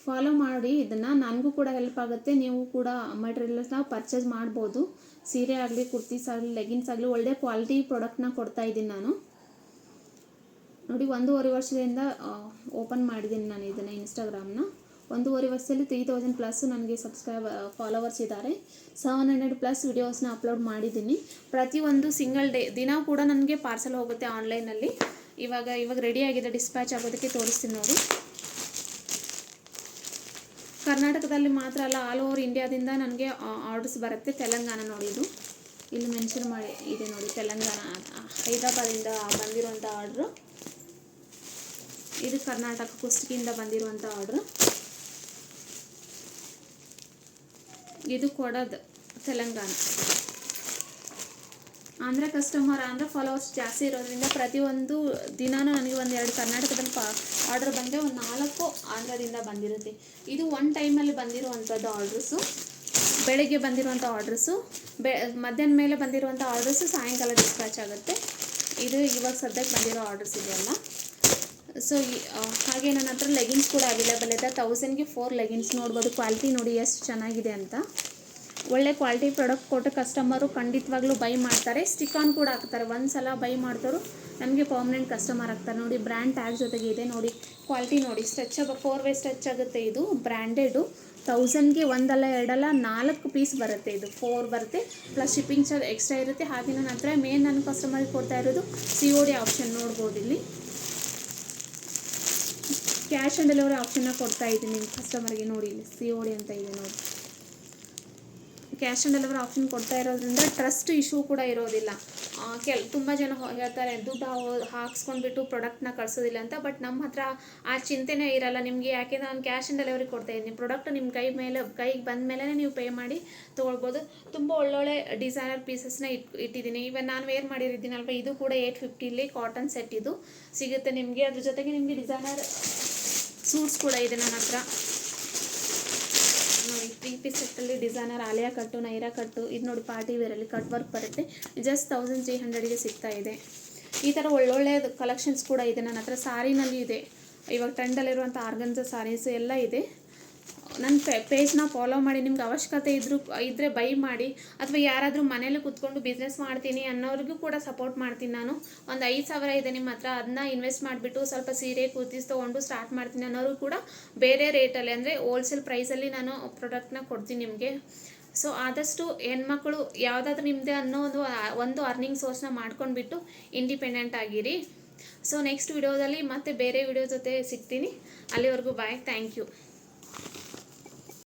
ಫಾಲೋ ಮಾಡಿ, ಇದನ್ನು ನನಗೂ ಕೂಡ ಹೆಲ್ಪ್ ಆಗುತ್ತೆ. ನೀವು ಕೂಡ ಮೆಟೀರಿಯಲ್ಸ್ನ ಪರ್ಚೇಸ್ ಮಾಡ್ಬೋದು. ಸೀರೆ ಆಗಲಿ, ಕುರ್ತೀಸ್ ಆಗಲಿ ಲೆಗಿನ್ಸ್ ಆಗಲಿ, ಒಳ್ಳೆ ಕ್ವಾಲಿಟಿ ಪ್ರಾಡಕ್ಟ್ನ ಕೊಡ್ತಾ ಇದ್ದೀನಿ ನಾನು. ನೋಡಿ, ಒಂದೂವರೆ ವರ್ಷದಿಂದ ಓಪನ್ ಮಾಡಿದ್ದೀನಿ ನಾನು ಇದನ್ನು ಇನ್ಸ್ಟಾಗ್ರಾಮ್ನ ಒಂದೂವರೆ ವರ್ಷದಲ್ಲಿ ತ್ರೀ ತೌಸಂಡ್ ಪ್ಲಸ್ ನನಗೆ ಸಬ್ಸ್ಕ್ರೈಬ್ ಫಾಲೋವರ್ಸ್ ಇದ್ದಾರೆ ಸೆವೆನ್ ಹಂಡ್ರೆಡ್ ಪ್ಲಸ್ ವೀಡಿಯೋಸ್ನ ಅಪ್ಲೋಡ್ ಮಾಡಿದ್ದೀನಿ. ಪ್ರತಿಯೊಂದು ಸಿಂಗಲ್ ಡೇ ದಿನ ಕೂಡ ನನಗೆ ಪಾರ್ಸಲ್ ಹೋಗುತ್ತೆ ಆನ್ಲೈನಲ್ಲಿ ಇವಾಗ ಇವಾಗ ರೆಡಿ ಆಗಿದೆ ಡಿಸ್ಪ್ಯಾಚ್ ಆಗೋದಕ್ಕೆ ತೋರಿಸ್ತೀನಿ ನೋಡಿ. ಕರ್ನಾಟಕದಲ್ಲಿ ಮಾತ್ರ ಅಲ್ಲ ಆಲ್ ಓವರ್ ಇಂಡಿಯಾದಿಂದ ನನಗೆ ಆರ್ಡರ್ಸ್ ಬರುತ್ತೆ ತೆಲಂಗಾಣ ನೋಡಿ ಇದು ಇಲ್ಲಿ ಮೆನ್ಷನ್ ಮಾಡಿ ಇದೆ ನೋಡಿ, ತೆಲಂಗಾಣ, ಹೈದರಾಬಾದಿಂದ ಬಂದಿರುವಂಥ ಆರ್ಡ್ರು ಇದು ಕರ್ನಾಟಕ ಕುಷ್ಟಗಿಯಿಂದ ಬಂದಿರುವಂಥ ಆರ್ಡ್ರು ಇದು ಕೊಡೋದು ತೆಲಂಗಾಣ. ಆಂಧ್ರ ಕಸ್ಟಮರ್ ಆಂಧ್ರ ಫಾಲೋವರ್ಸ್ ಜಾಸ್ತಿ ಇರೋದ್ರಿಂದ ಪ್ರತಿಯೊಂದು ದಿನಾನೂ ನನಗೆ ಒಂದು ಎರಡು ಕರ್ನಾಟಕದಲ್ಲಿ ಪಾ ಆರ್ಡರ್ ಬಂದರೆ ಒಂದು ನಾಲ್ಕು ಆಂಧ್ರದಿಂದ ಬಂದಿರುತ್ತೆ. ಇದು ಒನ್ ಟೈಮಲ್ಲಿ ಬಂದಿರುವಂಥದ್ದು ಆರ್ಡ್ರಸ್ಸು ಬೆಳಗ್ಗೆ ಬಂದಿರುವಂಥ ಆರ್ಡ್ರಸ್ಸು ಬೆ, ಮಧ್ಯಾಹ್ನ ಮೇಲೆ ಬಂದಿರುವಂಥ ಆರ್ಡ್ರಸ್ಸು ಸಾಯಂಕಾಲ ಡಿಸ್ಪ್ಯಾಚ್ ಆಗುತ್ತೆ. ಇದು ಇವಾಗ ಸದ್ಯಕ್ಕೆ ಬಂದಿರೋ ಆರ್ಡರ್ಸ್ ಇದೆಯಲ್ಲ ಸೊ ಹಾಗೆ ನನ್ನ ಹತ್ರ ಲೆಗಿನ್ಸ್ ಕೂಡ ಅವೈಲೇಬಲ್ ಇದೆ. ತೌಸಂಡ್ಗೆ ಫೋರ್ ಲೆಗಿನ್ಸ್ ನೋಡ್ಬೋದು. ಕ್ವಾಲಿಟಿ ನೋಡಿ ಎಷ್ಟು ಚೆನ್ನಾಗಿದೆ ಅಂತ. ಒಳ್ಳೆ ಕ್ವಾಲಿಟಿ ಪ್ರಾಡಕ್ಟ್ ಕೊಟ್ಟು ಕಸ್ಟಮರು ಖಂಡಿತವಾಗ್ಲೂ ಬೈ ಮಾಡ್ತಾರೆ. ಸ್ಟಿಕ್ ಆನ್ ಕೂಡ ಹಾಕ್ತಾರೆ. ಒಂದು ಸಲ ಬೈ ಮಾಡ್ತಾರೋ ನಮಗೆ ಪರ್ಮನೆಂಟ್ ಕಸ್ಟಮರ್ ಆಗ್ತಾರೆ. ನೋಡಿ ಬ್ರ್ಯಾಂಡ್ ಟ್ಯಾಗ್ ಜೊತೆಗೆ ಇದೆ. ನೋಡಿ ಕ್ವಾಲಿಟಿ ನೋಡಿ. ಸ್ಟ್ರೆಚ್ ಫೋರ್ ವೇ ಸ್ಟ್ರೆಚ್ ಆಗುತ್ತೆ ಇದು. ಬ್ರ್ಯಾಂಡೆಡು ತೌಸಂಡ್ಗೆ ಒಂದಲ್ಲ ಎರಡಲ್ಲ ನಾಲ್ಕು ಪೀಸ್ ಬರುತ್ತೆ ಇದು. ಫೋರ್ ಬರುತ್ತೆ. ಪ್ಲಸ್ ಶಿಪ್ಪಿಂಗ್ ಚಾರ್ಜ್ ಎಕ್ಸ್ಟ್ರಾ ಇರುತ್ತೆ. ಹಾಗೆ ನನ್ನ ಹತ್ರ ಮೇನ್ ನನ್ನ ಕಸ್ಟಮರ್ಗೆ ಕೊಡ್ತಾ ಇರೋದು ಸಿ ಒ ಡಿ ಆಪ್ಷನ್ ನೋಡ್ಬೋದು ಇಲ್ಲಿ. ಕ್ಯಾಶ್ ಆನ್ ಡೆಲಿವರಿ ಆಪ್ಷನ್ನ ಕೊಡ್ತಾ ಇದ್ದೀನಿ ಕಸ್ಟಮರ್ಗೆ ನೋಡಿ ಇಲ್ಲಿ. ಸಿ ಒ ಡಿ ಅಂತ ಇದೆ ನೋಡಿ. ಕ್ಯಾಶ್ ಆನ್ ಡೆಲಿವರಿ ಆಪ್ಷನ್ ಕೊಡ್ತಾ ಇರೋದ್ರಿಂದ ಟ್ರಸ್ಟ್ ಇಶ್ಯೂ ಕೂಡ ಇರೋದಿಲ್ಲ. ಕೆಲ್, ತುಂಬ ಜನ ಹೇಳ್ತಾರೆ, ದುಡ್ಡು ಹಾಕ್ಸ್ಕೊಂಡ್ಬಿಟ್ಟು ಪ್ರಾಡಕ್ಟ್ನ ಕಳಿಸೋದಿಲ್ಲ ಅಂತ ಬಟ್ ನಮ್ಮ ಹತ್ರ ಆ ಚಿಂತೆನೇ ಇರಲ್ಲ. ನಿಮಗೆ ಯಾಕೆಂದ್ರೆ ನಾನು ಕ್ಯಾಶ್ ಆನ್ ಡೆಲಿವರಿ ಕೊಡ್ತಾ ಇದ್ದೀನಿ? ಪ್ರಾಡಕ್ಟ್ ನಿಮ್ಮ ಕೈ ಮೇಲೆ, ಕೈಗೆ ಬಂದ ಮೇಲೆ ನೀವು ಪೇ ಮಾಡಿ ತೊಗೊಳ್ಬೋದು. ತುಂಬ ಒಳ್ಳೊಳ್ಳೆ ಡಿಸೈನರ್ ಪೀಸಸ್ನ ಇಟ್, ಇಟ್ಟಿದ್ದೀನಿ. ಇವನ್ ನಾನು ವೇರ್ ಮಾಡಿರಿದ್ದೀನಲ್ವ ಇದು ಕೂಡ ಏಯ್ಟ್ ಫಿಫ್ಟಿಲಿ ಕಾಟನ್ ಸೆಟ್ ಇದು. ಸಿಗುತ್ತೆ ನಿಮಗೆ. ಅದ್ರ ಜೊತೆಗೆ ನಿಮಗೆ ಡಿಸೈನರ್ ಸೂಟ್ಸ್ ಕೂಡ ಇದೆ ನನ್ನ ಹತ್ರ. Three piece ಸೆಟ್ಟಲ್ಲಿ designer Alia cut, Naira cut, ಇದು ನೋಡಿ ಪಾರ್ಟಿ ವೇರಲ್ಲಿ ಕಟ್ ವರ್ಕ್ ಬರುತ್ತೆ. ಜಸ್ಟ್ ತೌಸಂಡ್ ತ್ರೀ ಹಂಡ್ರೆಡ್ಗೆ ಸಿಗ್ತಾ ಇದೆ. ಈ ಥರ ಒಳ್ಳೊಳ್ಳೆ ಕಲೆಕ್ಷನ್ಸ್ ಕೂಡ ಇದೆ. ನನ್ನ ಹತ್ರ ಸಾರಿನಲ್ಲಿ ಇದೆ. ಇವಾಗ ಟ್ರೆಂಡಲ್ಲಿರುವಂಥ ಆರ್ಗನ್ಸ ಸಾರೀಸ್ ಎಲ್ಲ ಇದೆ. ನನ್ನ ಪೇಜ್ನ ಫಾಲೋ ಮಾಡಿ ನಿಮ್ಗೆ ಅವಶ್ಯಕತೆ ಇದ್ರೂ ಇದ್ದರೆ ಬೈ ಮಾಡಿ, ಅಥವಾ ಯಾರಾದರೂ ಮನೇಲಿ ಕೂತ್ಕೊಂಡು ಬಿಸ್ನೆಸ್ ಮಾಡ್ತೀನಿ ಅನ್ನೋರಿಗೂ ಕೂಡ ಸಪೋರ್ಟ್ ಮಾಡ್ತೀನಿ ನಾನು. ಒಂದು ಐದು ಸಾವಿರ ಇದೆ ನಿಮ್ಮ ಹತ್ರ ಅದನ್ನ ಇನ್ವೆಸ್ಟ್ ಮಾಡಿಬಿಟ್ಟು ಸ್ವಲ್ಪ ಸೀರೆ, ಕುರ್ತೀಸ್ ತೊಗೊಂಡು ಸ್ಟಾರ್ಟ್ ಮಾಡ್ತೀನಿ ಅನ್ನೋರು ಕೂಡ ಬೇರೆ ರೇಟಲ್ಲಿ ಅಂದರೆ ಹೋಲ್ಸೇಲ್ ಪ್ರೈಸಲ್ಲಿ ನಾನು ಪ್ರಾಡಕ್ಟ್ನ ಕೊಡ್ತೀನಿ ನಿಮಗೆ. ಸೊ ಆದಷ್ಟು ಹೆಣ್ಮಕ್ಳು ಯಾವುದಾದ್ರೂ ನಿಮ್ಮದೇ ಅನ್ನೋ ಒಂದು ಒಂದು ಅರ್ನಿಂಗ್ ಸೋರ್ಸ್ನ ಮಾಡ್ಕೊಂಡ್ಬಿಟ್ಟು ಇಂಡಿಪೆಂಡೆಂಟ್ ಆಗಿರಿ. ಸೊ ನೆಕ್ಸ್ಟ್ ವಿಡಿಯೋದಲ್ಲಿ ಮತ್ತೆ ಬೇರೆ ವಿಡಿಯೋ ಜೊತೆ ಸಿಗ್ತೀನಿ. ಅಲ್ಲಿವರೆಗೂ ಬಾಯ್ ಥ್ಯಾಂಕ್ ಯು